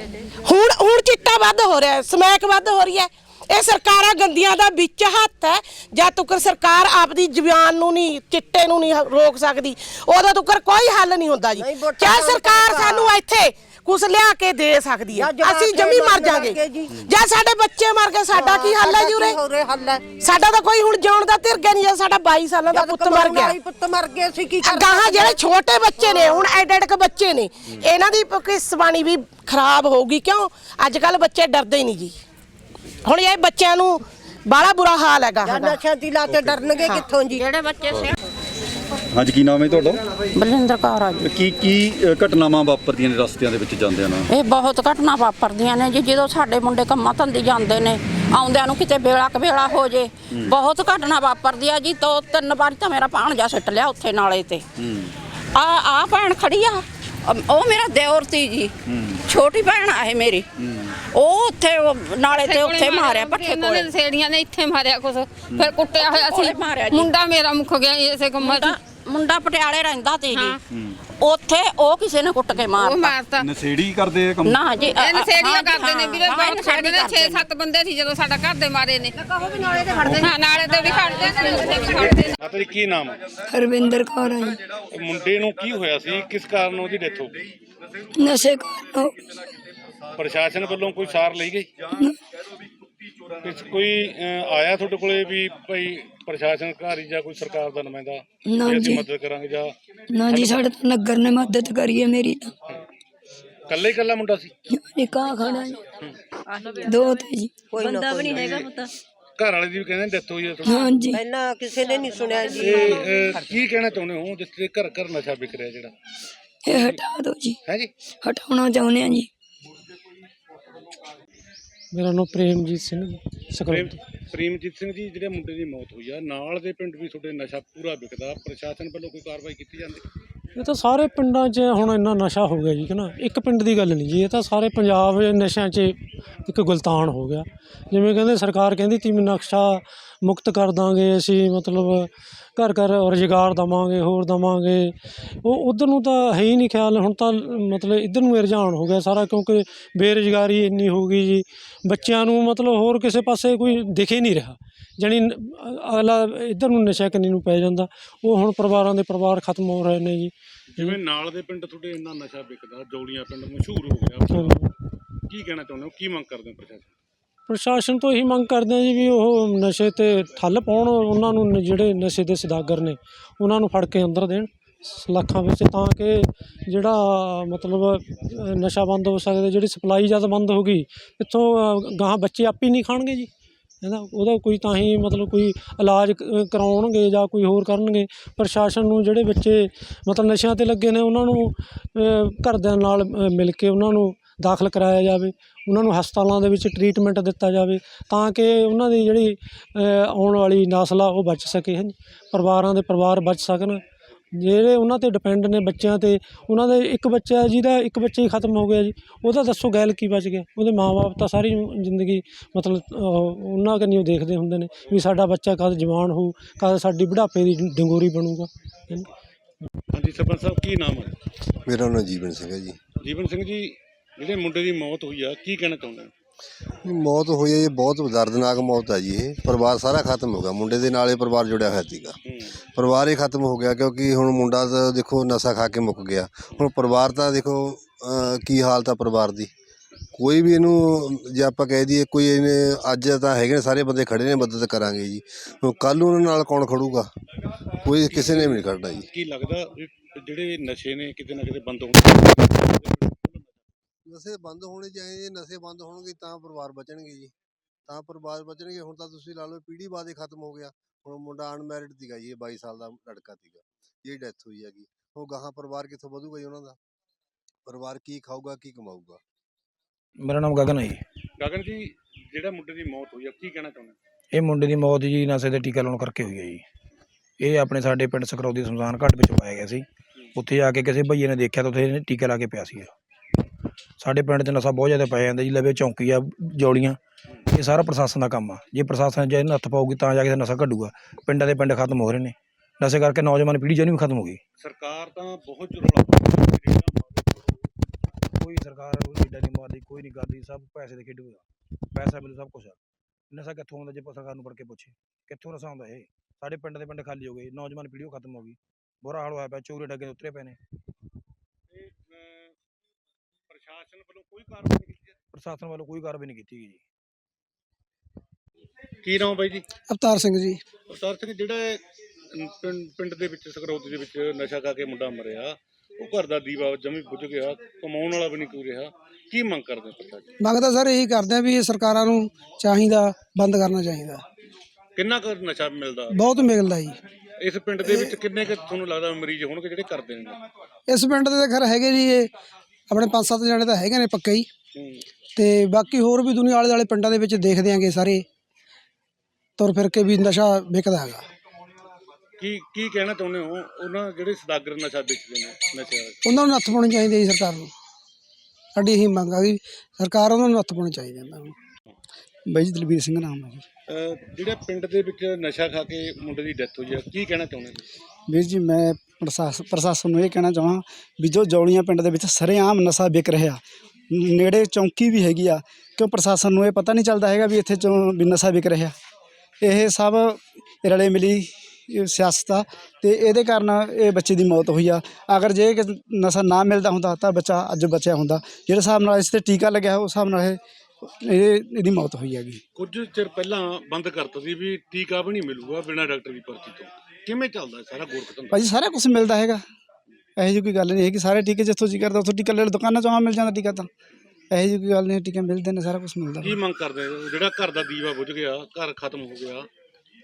ਹੁਣ ਹੁਣ ਚਿੱਟਾ ਵੱਧ ਹੋ ਰਿਹਾ। ਹੈ, ਸਮੈਕ ਵੱਧ ਹੋ ਰਹੀ ਹੈ। ਇਹ ਸਰਕਾਰਾਂ ਗੰਦੀਆਂ ਦਾ ਵਿੱਚ ਹੱਥ ਹੈ। ਜਦ ਤੱਕ ਸਰਕਾਰ ਆਪਦੀ ਜ਼ੁਬਾਨ ਨੂੰ ਨਹੀਂ ਚਿੱਟੇ ਨੂੰ ਨਹੀਂ ਰੋਕ ਸਕਦੀ ਉਦੋਂ ਤੱਕ ਕੋਈ ਹੱਲ ਨਹੀਂ ਹੁੰਦਾ ਜੀ। ਚਾਹੇ ਸਰਕਾਰ ਸਾਨੂੰ ਇੱਥੇ ਕੁਛ ਲਿਆ ਕੇ ਦੇ ਸਕਦੀ ਹੈ। ਅਸੀਂ ਜਮੀ ਮਰ ਜਾਾਂਗੇ ਜਾਂ। ਸਾਡੇ ਬੱਚੇ ਮਰ ਗਏ ਸਾਡਾ ਕੀ ਹੱਲ ਹੈ ਜੀ ਉਰੇ? ਸਾਡਾ ਤਾਂ ਕੋਈ ਹੁਣ ਜਿਉਣ ਦਾ ਧਿਰਗਾ ਨਹੀਂ ਜੇ ਸਾਡਾ 22 ਸਾਲਾਂ ਦਾ ਪੁੱਤ ਮਰ ਗਿਆ। ਪੁੱਤ ਮਰ ਗਏ ਸੀ ਕੀ ਗਾਹਾਂ ਜਿਹੜੇ ਛੋਟੇ ਬੱਚੇ ਨੇ ਹੁਣ ਐਡ ਐਡ ਕ ਬੱਚੇ ਨੇ ਇਹਨਾਂ ਦੀ ਕਿਸਬਾਣੀ ਵੀ ਖਰਾਬ ਹੋਊਗੀ ਕਿਉਂ? ਅੱਜ ਕੱਲ ਬੱਚੇ ਡਰਦੇ ਹੀ ਨਹੀਂ ਜੀ। ਹੁਣ ਇਹ ਬੱਚਿਆਂ ਨੂੰ ਬਾਲਾ ਬੁਰਾ ਹਾਲ ਹੈਗਾ ਨਸ਼ਾ ਦੀ ਲਾ ਤੇ ਡਰਨਗੇ ਕਿੱਥੋਂ ਜੀ? ਹਾਂਜੀ ਕੀ ਨਾਮ ਹੈ ਤੁਹਾਡਾ? ਬਲਜਿੰਦਰ ਕੌਰ ਆ ਜੀ। ਕੀ ਕੀ ਅ, ਘਟਨਾਵਾਂ ਵਾਪਰਦੀਆਂ ਨੇ ਰਸਤਿਆਂ ਦੇ ਵਿੱਚ ਜਾਂਦਿਆਂ ਨਾਲ? ਇਹ ਬਹੁਤ ਘਟਨਾ ਵਾਪਰਦੀਆਂ ਨੇ ਜੀ ਜਦੋਂ ਸਾਡੇ ਮੁੰਡੇ ਕੰਮਾਂ ਧੰਦੇ ਜਾਂਦੇ ਨੇ ਆਉਂਦਿਆਂ ਨੂੰ ਕਿਤੇ ਵੇਲਾ ਕਵੇਲਾ ਹੋ ਜੇ ਬਹੁਤ ਘਟਨਾ ਵਾਪਰਦੀ ਆ ਜੀ ਦੋ ਤਿੰਨ ਵਾਰੀ ਤਾਂ ਮੇਰਾ ਭਾਣਜਾ ਸਿੱਟ ਲਿਆ ਉੱਥੇ ਨਾਲੇ ਤੇ। ਆ ਆ ਭੈਣ ਖੜੀ ਆ ਅਮ, ਉਹ ਮੇਰਾ ਦਿਓਰ ਤੀ ਜੀ। ਛੋਟੀ ਭੈਣ ਆ ਇਹ ਮੇਰੀ। ਉਹ ਉੱਥੇ ਉਹ ਨਾਲੇ ਤੇ ਉੱਥੇ ਮਾਰਿਆ ਪੱਠੇ ਕੋਲੇ। ਸੇੜੀਆਂ ਨੇ ਇੱਥੇ ਮਾਰਿਆ ਕੁਛ। ਫਿਰ ਕੁੱਟਿਆ ਹੋਇਆ ਕੋਲੇ ਮਾਰਿਆ ਜੀ। ਮੁੰਡਾ ਮੇਰਾ ਮੁੱਕ ਗਿਆ ਇਸੇ ਕੰਮਾਂ ਮੁੰਡਾ ਮੁੰਡਾ ਪਟਿਆਲੇ ਰਹਿੰਦਾ ਤੀ ਜੀ। ਉੱਥੇ ਉਹ ਕਿਸੇ ਨੇ ਕੁੱਟ ਕੇ ਮਾਰਤਾ। ਮਾਰਤਾ। ਨਸ਼ੇੜੀ ਕਰਦੇ ਆ ਕੰਮ? ਨਾ ਜੀ ਇਹ ਨਸ਼ੇੜੀਆਂ ਹਾਂ, ਕਰਦੇ ਨੇ ਵੀਰੇ ਹਾਂ, ਬਹੁਤ ਨਸ਼ੇੜੀ ਨੇ ਕਰਦੇ 6-7 ਬੰਦੇ ਸੀ ਜਦੋਂ ਸਾਡਾ ਘਰ ਦੇ ਮਾਰੇ ਨੇ। ਨਾਲੇ ਤੇ ਖੜਦੇ ਹਾਂ ਨਾਲੇ ਤੇ ਵੀ ਖੜਦੇ ਨੇ ਉੱਥੇ ਵੀ ਖੜਦੇ ਨੇ। ਮਾਤਾ ਜੀ ਕੀ ਨਾਮ ਹੈ ਹਰਵਿੰਦਰ ਕੌਰ ਆ ਇਹ ਮੁੰਡੇ ਨੂੰ ਕੀ ਹੋਇਆ ਸੀ? ਕਿਸ ਕਾਰਨ ਉਹਦੀ ਡੈਥ ਹੋ ਗਈ? ਨਸ਼ੇ ਕਾਰਨ ਪ੍ਰਸ਼ਾਸਨ ਵੱਲੋਂ ਕੋਈ ਸਾਰ ਲਈ ਗਈ? ਕਿਸ ਕੋਈ ਅਹ, ਆਇਆ ਤੁਹਾਡੇ ਕੋਲੇ ਵੀ ਭਾਈ ਪ੍ਰਸ਼ਾਸਨ ਅਧਿਕਾਰੀ ਜਾਂ ਕੋਈ ਸਰਕਾਰ ਦਾ ਨੁਮਾਇੰਦਾ ਨਾ ਜੀ। ਮਦਦ ਕਰਾਂਗੇ ਜਾਂ ਨਾ ਜੀ ਸਾਡੇ ਤਾਂ ਨਗਰ ਨੇ ਮਦਦ ਕਰੀ ਹੈ ਮੇਰੀ ਤਾਂ। ਕੱਲੇ ਹੀ ਕੱਲਾ ਮੁੰਡਾ ਸੀ? ਜੀ ਕਾ ਖੜਾ ਜੀ। ਦੋ ਤੇ ਜੀ। ਬੰਦਾ ਵੀ ਨਹੀਂ ਹੈਗਾ ਪੁੱਤ। ਘਰ ਵਾਲੇ ਦੀ ਵੀ ਕਹਿੰਦੇ ਡੈਥ ਹੋਈ ਹੈ ਤੁਹਾਡੀ। ਹਾਂ ਜੀ ਪਹਿਲਾਂ ਕਿਸੇ ਨੇ ਨਹੀਂ ਸੁਣਿਆ ਜੀ। ਇਹ ਅਹ, ਕੀ ਕਹਿਣਾ ਚਾਹੁੰਦੇ ਹੋ? ਜਿੱਥੇ ਘਰ ਘਰ ਨਸ਼ਾ ਵਿਕ ਰਿਹਾ ਜਿਹੜਾ। ਇਹ ਹਟਾ ਦਿਓ ਜੀ। ਹੈ ਜੀ? ਹਟਾਉਣਾ ਚਾਹੁੰਦੇ ਆ ਜੀ। ਮੇਰਾ ਨਾਮ ਪ੍ਰੇਮਜੀਤ ਸਿੰਘ ਜੀ ਪ੍ਰੇਮ ਪ੍ਰੇਮਜੀਤ ਸਿੰਘ ਜੀ ਜਿਹੜੇ ਮੁੰਡੇ ਦੀ ਮੌਤ ਹੋਈ ਆ ਨਾਲ ਦੇ ਪਿੰਡ ਵੀ ਤੁਹਾਡੇ ਨਸ਼ਾ ਪੂਰਾ ਵਿਕਦਾ ਪ੍ਰਸ਼ਾਸਨ ਵੱਲੋਂ ਕੋਈ ਕਾਰਵਾਈ ਕੀਤੀ ਜਾਂਦੀ? ਇਹ ਤਾਂ ਸਾਰੇ ਪਿੰਡਾਂ 'ਚ ਹੁਣ ਇੰਨਾ ਨਸ਼ਾ ਹੋ ਗਿਆ ਜੀ ਕਿ ਨਾ ਇੱਕ ਪਿੰਡ ਦੀ ਗੱਲ ਨਹੀਂ ਜੀ ਇਹ ਤਾਂ ਸਾਰੇ ਪੰਜਾਬ ਦੇ ਨਸ਼ਿਆਂ 'ਚ ਇੱਕ ਗੁਲਤਾਨ ਹੋ ਗਿਆ। ਜਿਵੇਂ ਕਹਿੰਦੇ ਸਰਕਾਰ ਕਹਿੰਦੀ ਤੀ ਵੀ ਨਕਸ਼ਾ ਮੁਕਤ ਕਰ ਦਾਂਗੇ ਅਸੀਂ ਮਤਲਬ ਘਰ ਘਰ ਰੁਜ਼ਗਾਰ ਦਵਾਂਗੇ ਹੋਰ ਦਵਾਂਗੇ। ਉਹ ਉਧਰ ਨੂੰ ਤਾਂ ਹੈ ਹੀ ਨਹੀਂ ਖਿਆਲ ਹੁਣ ਤਾਂ ਮਤਲਬ ਇੱਧਰ ਨੂੰ ਹੀ ਰੁਝਾਨ ਹੋ ਗਿਆ ਸਾਰਾ ਕਿਉਂਕਿ ਬੇਰੁਜ਼ਗਾਰੀ ਇੰਨੀ ਹੋ ਗਈ ਜੀ। ਬੱਚਿਆਂ ਨੂੰ ਮਤਲਬ ਹੋਰ ਕਿਸੇ ਪਾਸੇ ਕੋਈ ਦਿਖ ਨਹੀਂ ਰਿਹਾ। ਜਾਣੀ ਨ- ਅਗਲਾ ਇੱਧਰ ਨੂੰ ਨਸ਼ਾ ਕੰਨੀ ਨੂੰ ਪੈ ਜਾਂਦਾ। ਉਹ ਹੁਣ ਪਰਿਵਾਰਾਂ ਦੇ ਪਰਿਵਾਰ ਖਤਮ ਹੋ ਰਹੇ ਨੇ ਜੀ। ਜਿਵੇਂ ਨਾਲ ਦੇ ਪਿੰਡ ਤੁਹਾਡੇ ਇੰਨਾ ਨਸ਼ਾ ਵਿਕਦਾ ਜੌਲੀਆਂ ਪਿੰਡ ਮਸ਼ਹੂਰ ਹੋ ਗਿਆ। ਕੀ ਕਹਿਣਾ ਚਾਹੁੰਦੇ ਹੋ? ਕੀ ਮੰਗ ਕਰਦੇ ਹੋ ਪ੍ਰਸ਼ਾਸਨ? ਪ੍ਰਸ਼ਾਸਨ ਤੋਂ ਇਹੀ ਮੰਗ ਕਰਦੇ ਹਾਂ ਜੀ ਵੀ ਉਹ ਨਸ਼ੇ ਤੇ ਠੱਲ ਪਾਉਣ ਉਹਨਾਂ ਨ- ਜਿਹੜੇ ਨਸ਼ੇ ਦੇ ਸਦਾਗਰ ਨੇ ਉਹਨਾਂ ਨੂੰ ਫੜ ਕੇ ਅੰਦਰ ਦੇਣ। ਸਲਾਖਾਂ ਵਿੱਚ ਤਾਂ ਕਿ ਜਿਹੜਾ ਮਤਲਬ ਨਸ਼ਾ ਬੰਦ ਹੋ ਸਕਦਾ ਜਿਹੜੀ ਸਪਲਾਈ ਜਦ ਬੰਦ ਹੋ ਗਈ ਇੱਥੋਂ ਅ, ਗਾਹਾਂ ਬੱਚੇ ਆਪੇ ਨਹੀਂ ਖਾਣਗੇ ਜੀ। ਹੈ ਨਾ? ਉਹਦਾ ਕੋਈ ਤਾਂ ਹੀ ਮਤਲਬ ਕੋਈ ਇਲਾਜ ਕ- ਕਰਾਉਣਗੇ ਜਾਂ ਕੋਈ ਹੋਰ ਕਰਨਗੇ। ਪ੍ਰਸ਼ਾਸਨ ਨੂੰ ਜਿਹੜੇ ਬੱਚੇ ਮਤਲਬ ਨਸ਼ਿਆਂ ਤੇ ਲੱਗੇ ਨੇ ਉਹਨਾਂ ਨੂੰ ਘਰਦਿਆਂ ਨਾਲ ਮਿਲ ਕੇ ਉਹਨਾਂ ਨੂੰ ਦਾਖਲ ਕਰਾਇਆ ਜਾਵੇ। ਉਹਨਾਂ ਨੂੰ ਹਸਪਤਾਲਾਂ ਦੇ ਵਿੱਚ ਟ੍ਰੀਟਮੈਂਟ ਦਿੱਤਾ ਜਾਵੇ ਤਾਂ ਕਿ ਉਹਨਾਂ ਦੀ ਜਿਹੜੀ ਆਉਣ ਵਾਲੀ ਨਸਲ ਆ ਉਹ ਬਚ ਸਕੇ ਹਾਂਜੀ ਪਰਿਵਾਰਾਂ ਦੇ ਪਰਿਵਾਰ ਬਚ ਸਕਣ। ਜਿਹੜੇ ਉਹਨਾਂ ਤੇ ਡਿਪੈਂਡ ਨੇ ਬੱਚਿਆਂ ਤੇ ਉਹਨਾਂ ਦੇ ਇੱਕ ਬੱਚਾ ਜਿਹਦਾ ਇੱਕ ਬੱਚਾ ਹੀ ਖਤਮ ਹੋ ਗਿਆ ਜੀ। ਉਹਦਾ ਦੱਸੋ ਗੈਲ ਕੀ ਬਚ ਗਿਆ? ਉਹਦੇ ਮਾਪੇ ਤਾਂ ਸਾਰੀ ਜ਼ਿੰਦਗੀ ਮਤਲਬ ਉਹਨਾਂ ਕੰਨੀ ਉਹ ਦੇਖਦੇ ਹੁੰਦੇ ਨੇ ਵੀ ਸਾਡਾ ਬੱਚਾ ਕਦ ਜਵਾਨ ਹੋਊ ਕਦ ਸਾਡੀ ਬੁਢਾਪੇ ਦੀ ਡੰਗੋਰੀ ਬਣੂਗਾ। ਹਾਂਜੀ। ਹਾਂਜੀ ਸਰਪੰਚ ਸਾਹਿਬ ਕੀ ਨਾਮ ਹੈ? ਮੇਰਾ ਨਾਮ ਜੀਵਨ ਸਿੰਘ ਹੈ ਜੀ। ਜੀਵਨ ਸਿੰਘ ਜੀ ਜਿਹੜੇ ਮੁੰਡੇ ਦੀ ਮੌਤ ਹੋਈ ਆ ਕੀ ਕਹਿਣਾ ਚਾਹੁੰਦੇ ਹੋ? ਮੌਤ ਹੋਈ ਹੈ ਇਹ ਬਹੁਤ ਦਰਦਨਾਕ ਮੌਤ ਹੈ ਜੀ ਇਹ। ਪਰਿਵਾਰ ਸਾਰਾ ਖਤਮ ਹੋ ਗਿਆ। ਮੁੰਡੇ ਦੇ ਨਾਲ ਇਹ ਪਰਿਵਾਰ ਜੁੜਿਆ ਹੋਇਆ ਸੀਗਾ। ਪਰਿਵਾਰ ਹੀ ਖਤਮ ਹੋ ਗਿਆ ਕਿਉਂਕਿ ਹੁਣ ਮੁੰਡਾ ਤਾਂ ਦੇਖੋ ਨਸ਼ਾ ਖਾ ਕੇ ਮੁੱਕ ਗਿਆ। ਹੁਣ ਪਰਿਵਾਰ ਤਾਂ ਦੇਖੋ ਅਹ, ਕੀ ਹਾਲਤ ਆ ਪਰਿਵਾਰ ਦੀ। ਕੋਈ ਵੀ ਇਹਨੂੰ ਜੇ ਆਪਾਂ ਕਹਿ ਦਈਏ ਕੋਈ ਇਹਨੇ ਅੱਜ ਤਾਂ ਹੈਗੇ ਨੇ ਸਾਰੇ ਬੰਦੇ ਖੜੇ ਨੇ ਮਦਦ ਕਰਾਂਗੇ ਜੀ। ਹੁਣ ਕੱਲ ਨੂੰ ਉਹਨਾਂ ਨਾਲ ਕੌਣ ਖੜੂਗਾ? ਕੋਈ ਕਿਸੇ ਨੇ ਵੀ ਨਹੀਂ ਖੜਨਾ ਜੀ। ਕੀ ਲੱਗਦਾ ਵੀ ਜਿਹੜੇ ਨਸ਼ੇ ਨੇ ਕਿਤੇ ਨਾ ਕਿਤੇ ਬੰਦ ਹੋਣਗੇ ਨਸ਼ੇ ਬੰਦ ਹੋਣੇ ਚਾਹੀਦੇ ਨਸ਼ੇ ਬੰਦ ਹੋਣਗੇ ਤਾਂ ਪਰਿਵਾਰ ਬਚਣਗੇ ਜੀ। ਤਾਂ ਪਰਿਵਾਰ ਬਚਣਗੇ ਹੁਣ ਤਾਂ ਤੁਸੀਂ ਲਾ ਲਓ ਪੀੜ੍ਹੀ ਬਾਅਦ ਹੀ ਖਤਮ ਹੋ ਗਿਆ। ਹੁਣ ਮੁੰਡਾ ਅਨਮੈਰਿਡ ਸੀਗਾ ਜੀ ਇਹ 22 ਸਾਲ ਦਾ ਲੜਕਾ ਸੀਗਾ ਇਹ ਡੈਥ ਹੋਈ ਹੈਗੀ। ਉਹ ਗਾਹਾਂ ਪਰਿਵਾਰ ਕਿੱਥੋਂ ਵਧੂਗਾ ਜੀ ਉਹਨਾਂ ਦਾ? ਪਰਿਵਾਰ ਕੀ ਖਾਊਗਾ ਕੀ ਕਮਾਊਗਾ? ਮੇਰਾ ਨਾਮ ਗਗਨ ਹੈ ਜੀ। ਗਗਨ ਜੀ ਜਿਹੜਾ ਮੁੰਡੇ ਦੀ ਮੌਤ ਹੋਈ ਆ ਕੀ ਕਹਿਣਾ ਚਾਹੁੰਦੇ? ਇਹ ਮੁੰਡੇ ਦੀ ਮੌਤ ਜੀ ਨਸ਼ੇ ਦੇ ਟੀਕਾ ਲਾਉਣ ਕਰਕੇ ਹੋਈ ਹੈ ਜੀ। ਇਹ ਆਪਣੇ ਸਾਡੇ ਪਿੰਡ ਸਕਰੌਦੀ ਸ਼ਮਸ਼ਾਨ ਘਾਟ ਵਿੱਚ ਪਾਇਆ ਗਿਆ ਸੀ। ਉੱਥੇ ਜਾ ਕੇ ਕਿਸੇ ਭਈਏ ਨੇ ਦੇਖਿਆ ਤਾਂ ਉੱਥੇ ਇਹਨੇ ਟੀਕਾ ਲਾ ਕੇ ਪਿਆ ਸੀ ਸਾਡੇ ਪਿੰਡ 'ਚ ਨਸ਼ਾ ਬਹੁਤ ਜ਼ਿਆਦਾ ਪਾਇਆ ਜਾਂਦਾ ਜੀ ਲਵੇ ਚੌਂਕੀ ਆ ਜੌਲੀਆਂ। ਇਹ ਸਾਰਾ ਪ੍ਰਸ਼ਾਸਨ ਦਾ ਕੰਮ ਆ। ਜੇ ਪ੍ਰਸ਼ਾਸਨ ਜੇ ਇਹਨਾਂ ਹੱਥ ਪਾਊਗੀ ਤਾਂ ਜਾ ਕੇ ਨਸ਼ਾ ਘਟੂਗਾ। ਪਿੰਡਾਂ ਦੇ ਪਿੰਡ ਖਤਮ ਹੋ ਰਹੇ ਨੇ। ਨਸ਼ੇ ਕਰਕੇ ਨੌਜਵਾਨ ਪੀੜ੍ਹੀ ਜਨੀ ਵੀ ਖਤਮ ਹੋ ਗਈ। ਸਰਕਾਰ ਤਾਂ ਬਹੁਤ ਮਾਰਦੀ ਕੋਈ ਸਰਕਾਰ ਏਡਾ ਨਹੀਂ ਮਾਰਦੀ ਕੋਈ ਨਹੀਂ ਕਰਦੀ ਸਭ ਪੈਸੇ ਦੇ ਖੇਡੂ ਆ। ਪੈਸਾ ਮਿਲੂ ਸਭ ਕੁਝ ਆ। ਨਸ਼ਾ ਕਿੱਥੋਂ ਆਉਂਦਾ ਜੇ ਸਰਕਾਰ ਨੂੰ ਫੜ ਕੇ ਪੁੱਛੇ? ਕਿੱਥੋਂ ਨਸ਼ਾ ਆਉਂਦਾ ਇਹ? ਸਾਡੇ ਪਿੰਡ ਦੇ ਪਿੰਡ ਖਾਲੀ ਹੋ ਗਏ। ਨੌਜਵਾਨ ਪੀੜ੍ਹੀ ਉਹ ਖਤਮ ਹੋ ਗਈ। ਬੁਰਾ ਹਾਲ ਹੋਇਆ ਪਿਆ ਚੋਰੇ ਡੱਗੇ ਉਤਰੇ ਪਏ ਨੇ। ਪ੍ਰਸ਼ਾਸਨ ਵੱਲੋਂ ਕੋਈ ਕਾਰਵਾਈ ਨਹੀਂ ਕੀਤੀ ਜਾਂਦੀ। ਪ੍ਰਸ਼ਾਸਨ ਵੱਲੋਂ ਕੋਈ ਕਾਰਵਾਈ ਨਹੀਂ ਕੀਤੀ ਗਈ ਜੀ। ਕੀ ਨਾਮ ਬਾਈ ਜੀ? ਅਵਤਾਰ ਸਿੰਘ ਜੀ। ਅਵਤਾਰ ਸਿੰਘ ਜਿਹੜਾ ਪਿੰਡ ਪਿੰਡ ਦੇ ਵਿੱਚ ਸਕਰੋਤ ਦੇ ਵਿੱਚ ਨਸ਼ਾ ਖਾ ਕੇ ਮੁੰਡਾ ਮਰਿਆ ਉਹ ਘਰ ਦਾ ਦੀਵਾ ਜਮੀ ਬੁੱਝ ਗਿਆ ਕਮਾਉਣ ਵਾਲਾ ਵੀ ਨਹੀਂ ਕੋਈ ਰਿਹਾ। ਕੀ ਮੰਗ ਕਰਦੇ ਹੋ ਪ੍ਰਸ਼ਾਸਨ? ਮੰਗਦਾ ਸਰ ਇਹੀ ਕਰਦੇ ਆ ਵੀ ਇਹ ਸਰਕਾਰਾਂ ਨੂੰ ਚਾਹੀਦਾ ਬੰਦ ਕਰਨਾ ਚਾਹੀਦਾ। ਕਿੰਨਾ ਕੁ ਨਸ਼ਾ ਮਿਲਦਾ? ਬਹੁਤ ਮਿਲਦਾ ਜੀ। ਇਸ ਪਿੰਡ ਦੇ ਵਿੱਚ ਕਿੰਨੇ ਕੁ ਤੁਹਾਨੂੰ ਲੱਗਦਾ ਮਰੀਜ਼ ਹੋਣਗੇ ਜਿਹੜੇ ਕਰਦੇ ਨੇ? ਇਸ ਪਿੰਡ ਦੇ ਤਾਂ ਖੈਰ ਹੈਗੇ ਜੀ ਇਹ। ਆਪਣੇ ਪੰਜ ਸੱਤ ਜਣੇ ਤਾਂ ਹੈਗੇ ਨੇ ਪੱਕੇ ਹੀ। ਤੇ ਬਾਕੀ ਹੋਰ ਵੀ ਦੁਨੀਆ ਆਲੇ ਦੁਆਲੇ ਪਿੰਡਾਂ ਦੇ ਵਿੱਚ ਦੇਖਦੇ ਆਂਗੇ ਸਾਰੇ। ਤੁਰ ਫਿਰ ਕੇ ਵੀ ਨਸ਼ਾ ਵਿਕਦਾ ਹੈਗਾ। ਕੀ ਕੀ ਕਹਿਣਾ ਚਾਹੁੰਦੇ ਹੋ? ਉਹਨਾਂ ਜਿਹੜੇ ਸਦਾਗਰ ਨਸ਼ਾ ਵੇਚਦੇ ਨੇ ਨਸ਼ਾ ਉਹਨਾਂ ਨੂੰ ਨੱਥ ਪਾਉਣੀ ਚਾਹੀਦੀ ਹੈ ਜੀ ਸਰਕਾਰ ਨੂੰ। ਸਾਡੀ ਇਹੀ ਮੰਗ ਆ ਵੀ ਸਰਕਾਰ ਉਹਨਾਂ ਨੂੰ ਨੱਥ ਪਾਉਣੀ ਚਾਹੀਦੀ ਹੈ। ਨੂੰ ਬਾਈ ਜੀ ਦਲਬੀਰ ਸਿੰਘ ਨਾਮ ਹੈ ਜੀ। ਅਹ ਜਿਹੜੇ ਪਿੰਡ ਦੇ ਵਿੱਚ ਨਸ਼ਾ ਖਾ ਕੇ ਮੁੰਡੇ ਦੀ ਡੈਥ ਹੋਈ ਹੈ ਕੀ ਕਹਿਣਾ ਚਾਹੁੰਦੇ ਹੋ ਵੀਰ ਜੀ ਮੈਂ ਪ੍ਰਸਾਸ, ਪ੍ਰਸ਼ਾਸਨ ਨੂੰ ਇਹ ਕਹਿਣਾ ਚਾਹਾਂ ਵੀ ਜੋ ਜੌਲੀਆਂ ਪਿੰਡ ਦੇ ਵਿੱਚ ਸਰੇਆਮ ਨਸ਼ਾ ਵਿਕ ਰਿਹਾ, ਨੇੜੇ ਚੌਂਕੀ ਵੀ ਹੈਗੀ ਆ, ਕਿਉਂ ਪ੍ਰਸ਼ਾਸਨ ਨੂੰ ਇਹ ਪਤਾ ਨਹੀਂ ਚੱਲਦਾ ਹੈਗਾ ਵੀ ਇੱਥੇ ਚੋਂ ਵੀ ਨਸ਼ਾ ਵਿਕ ਰਿਹਾ। ਇਹ ਸਭ ਰਲੇ ਮਿਲੀ ਸਿਆਸਤ ਆ ਤੇ ਇਹਦੇ ਕਾਰਨ ਇਹ ਬੱਚੇ ਦੀ ਮੌਤ ਹੋਈ ਆ। ਅਗਰ ਜੇ ਨਸ਼ਾ ਨਾ ਮਿਲਦਾ ਹੁੰਦਾ ਤਾਂ ਬੱਚਾ ਅੱਜ ਬਚਿਆ ਹੁੰਦਾ। ਜਿਹੜੇ ਹਿਸਾਬ ਨਾਲ ਇਸ ਤੇ ਟੀਕਾ ਲੱਗਿਆ ਉਸ ਹਿਸਾਬ ਨਾਲ ਇਹ ਇਹ, ਇਹਦੀ ਮੌਤ ਹੋਈ ਹੈਗੀ। ਕੁਝ ਚਿਰ ਪਹਿਲਾਂ ਬੰਦ ਕਰਤਾ ਸੀ ਵੀ ਟੀਕਾ ਵੀ ਨਹੀਂ ਮਿਲੂਗਾ ਬਿਨਾਂ ਡਾਕਟਰ ਦੀ ਪਰਚੀ ਤੋਂ। ਕਿਵੇਂ ਚੱਲਦਾ ਸਾਰਾ ਗੋਰਖ ਧੰਦਾ ਭਾਜੀ ਸਾਰਾ ਕੁਝ ਮਿਲਦਾ ਹੈਗਾ। ਇਹੋ ਜਿਹੀ ਕੋਈ ਗੱਲ ਨਹੀਂ ਹੈ ਕਿ ਸਾਰੇ ਟੀਕੇ ਜਿੱਥੋਂ ਜੀ ਕਰਦਾ ਉੱਥੋਂ ਟੀਕਾ ਲੈ ਲਓ। ਦੁਕਾਨਾਂ 'ਚੋਂ ਆਮ ਮਿਲ ਜਾਂਦਾ ਟੀਕਾ ਤਾਂ। ਇਹੋ ਜਿਹੀ ਕੋਈ ਗੱਲ ਨਹੀਂ ਟੀਕੇ ਮਿਲਦੇ ਨੇ ਸਾਰਾ ਕੁਝ ਮਿਲਦਾ। ਕੀ ਮੰਗ ਕਰਦੇ ਹੋ? ਜਿਹੜਾ ਘਰ ਦਾ ਦੀਵਾ ਬੁਝ ਗਿਆ ਘਰ ਖਤਮ ਹੋ ਗਿਆ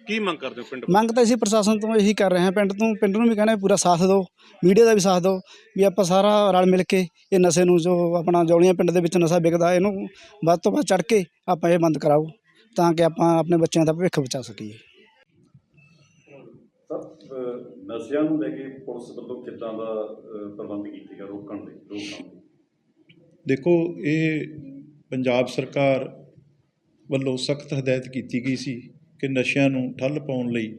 ਕੀ ਮੰਗ ਕਰਦੇ ਹੋ ਪਿੰਡ ਮੰਗ ਤਾਂ ਅਸੀਂ ਪ੍ਰਸ਼ਾਸਨ ਤੋਂ ਇਹੀ ਕਰ ਰਹੇ ਹਾਂ। ਪਿੰਡ ਤੋਂ ਪਿੰਡ ਨੂੰ ਵੀ ਕਹਿੰਦੇ ਪੂਰਾ ਸਾਥ ਦਿਓ। ਮੀਡੀਆ ਦਾ ਵੀ ਸਾਥ ਦਿਓ ਵੀ ਆਪਾਂ ਸਾਰਾ ਰਲ ਮਿਲ ਕੇ ਇਹ ਨਸ਼ੇ ਨੂੰ ਜੋ ਆਪਣਾ ਜੌਲੀਆਂ ਪਿੰਡ ਦੇ ਵਿੱਚ ਨਸ਼ਾ ਵਿਕਦਾ ਇਹਨੂੰ ਵੱਧ ਤੋਂ ਵੱਧ ਚੜ ਕੇ ਆਪਾਂ ਇਹ ਬੰਦ ਕਰਾਓ ਤਾਂ ਕਿ ਆਪਾਂ ਆਪਣੇ ਬੱਚਿਆਂ ਦਾ ਭਵਿੱਖ ਬਚਾ ਸਕੀਏ। ਨਸ਼ਿਆਂ ਨੂੰ ਲੈ ਕੇ ਪੁਲਿਸ ਵੱਲੋਂ ਕਿੱਦਾਂ ਦਾ ਪ੍ਰਬੰਧ ਕੀਤੇ ਗਿਆ ਰੋਕਣ ਦੇ ਰੋਕਣ ਦੇ? ਦੇਖੋ, ਇਹ ਪੰਜਾਬ ਸਰਕਾਰ ਵੱਲੋਂ ਸਖਤ ਹਦਾਇਤ ਕੀਤੀ ਗਈ ਸੀ ਕਿ ਨਸ਼ਿਆਂ ਨੂੰ ਠੱਲ ਪਾਉਣ ਲਈ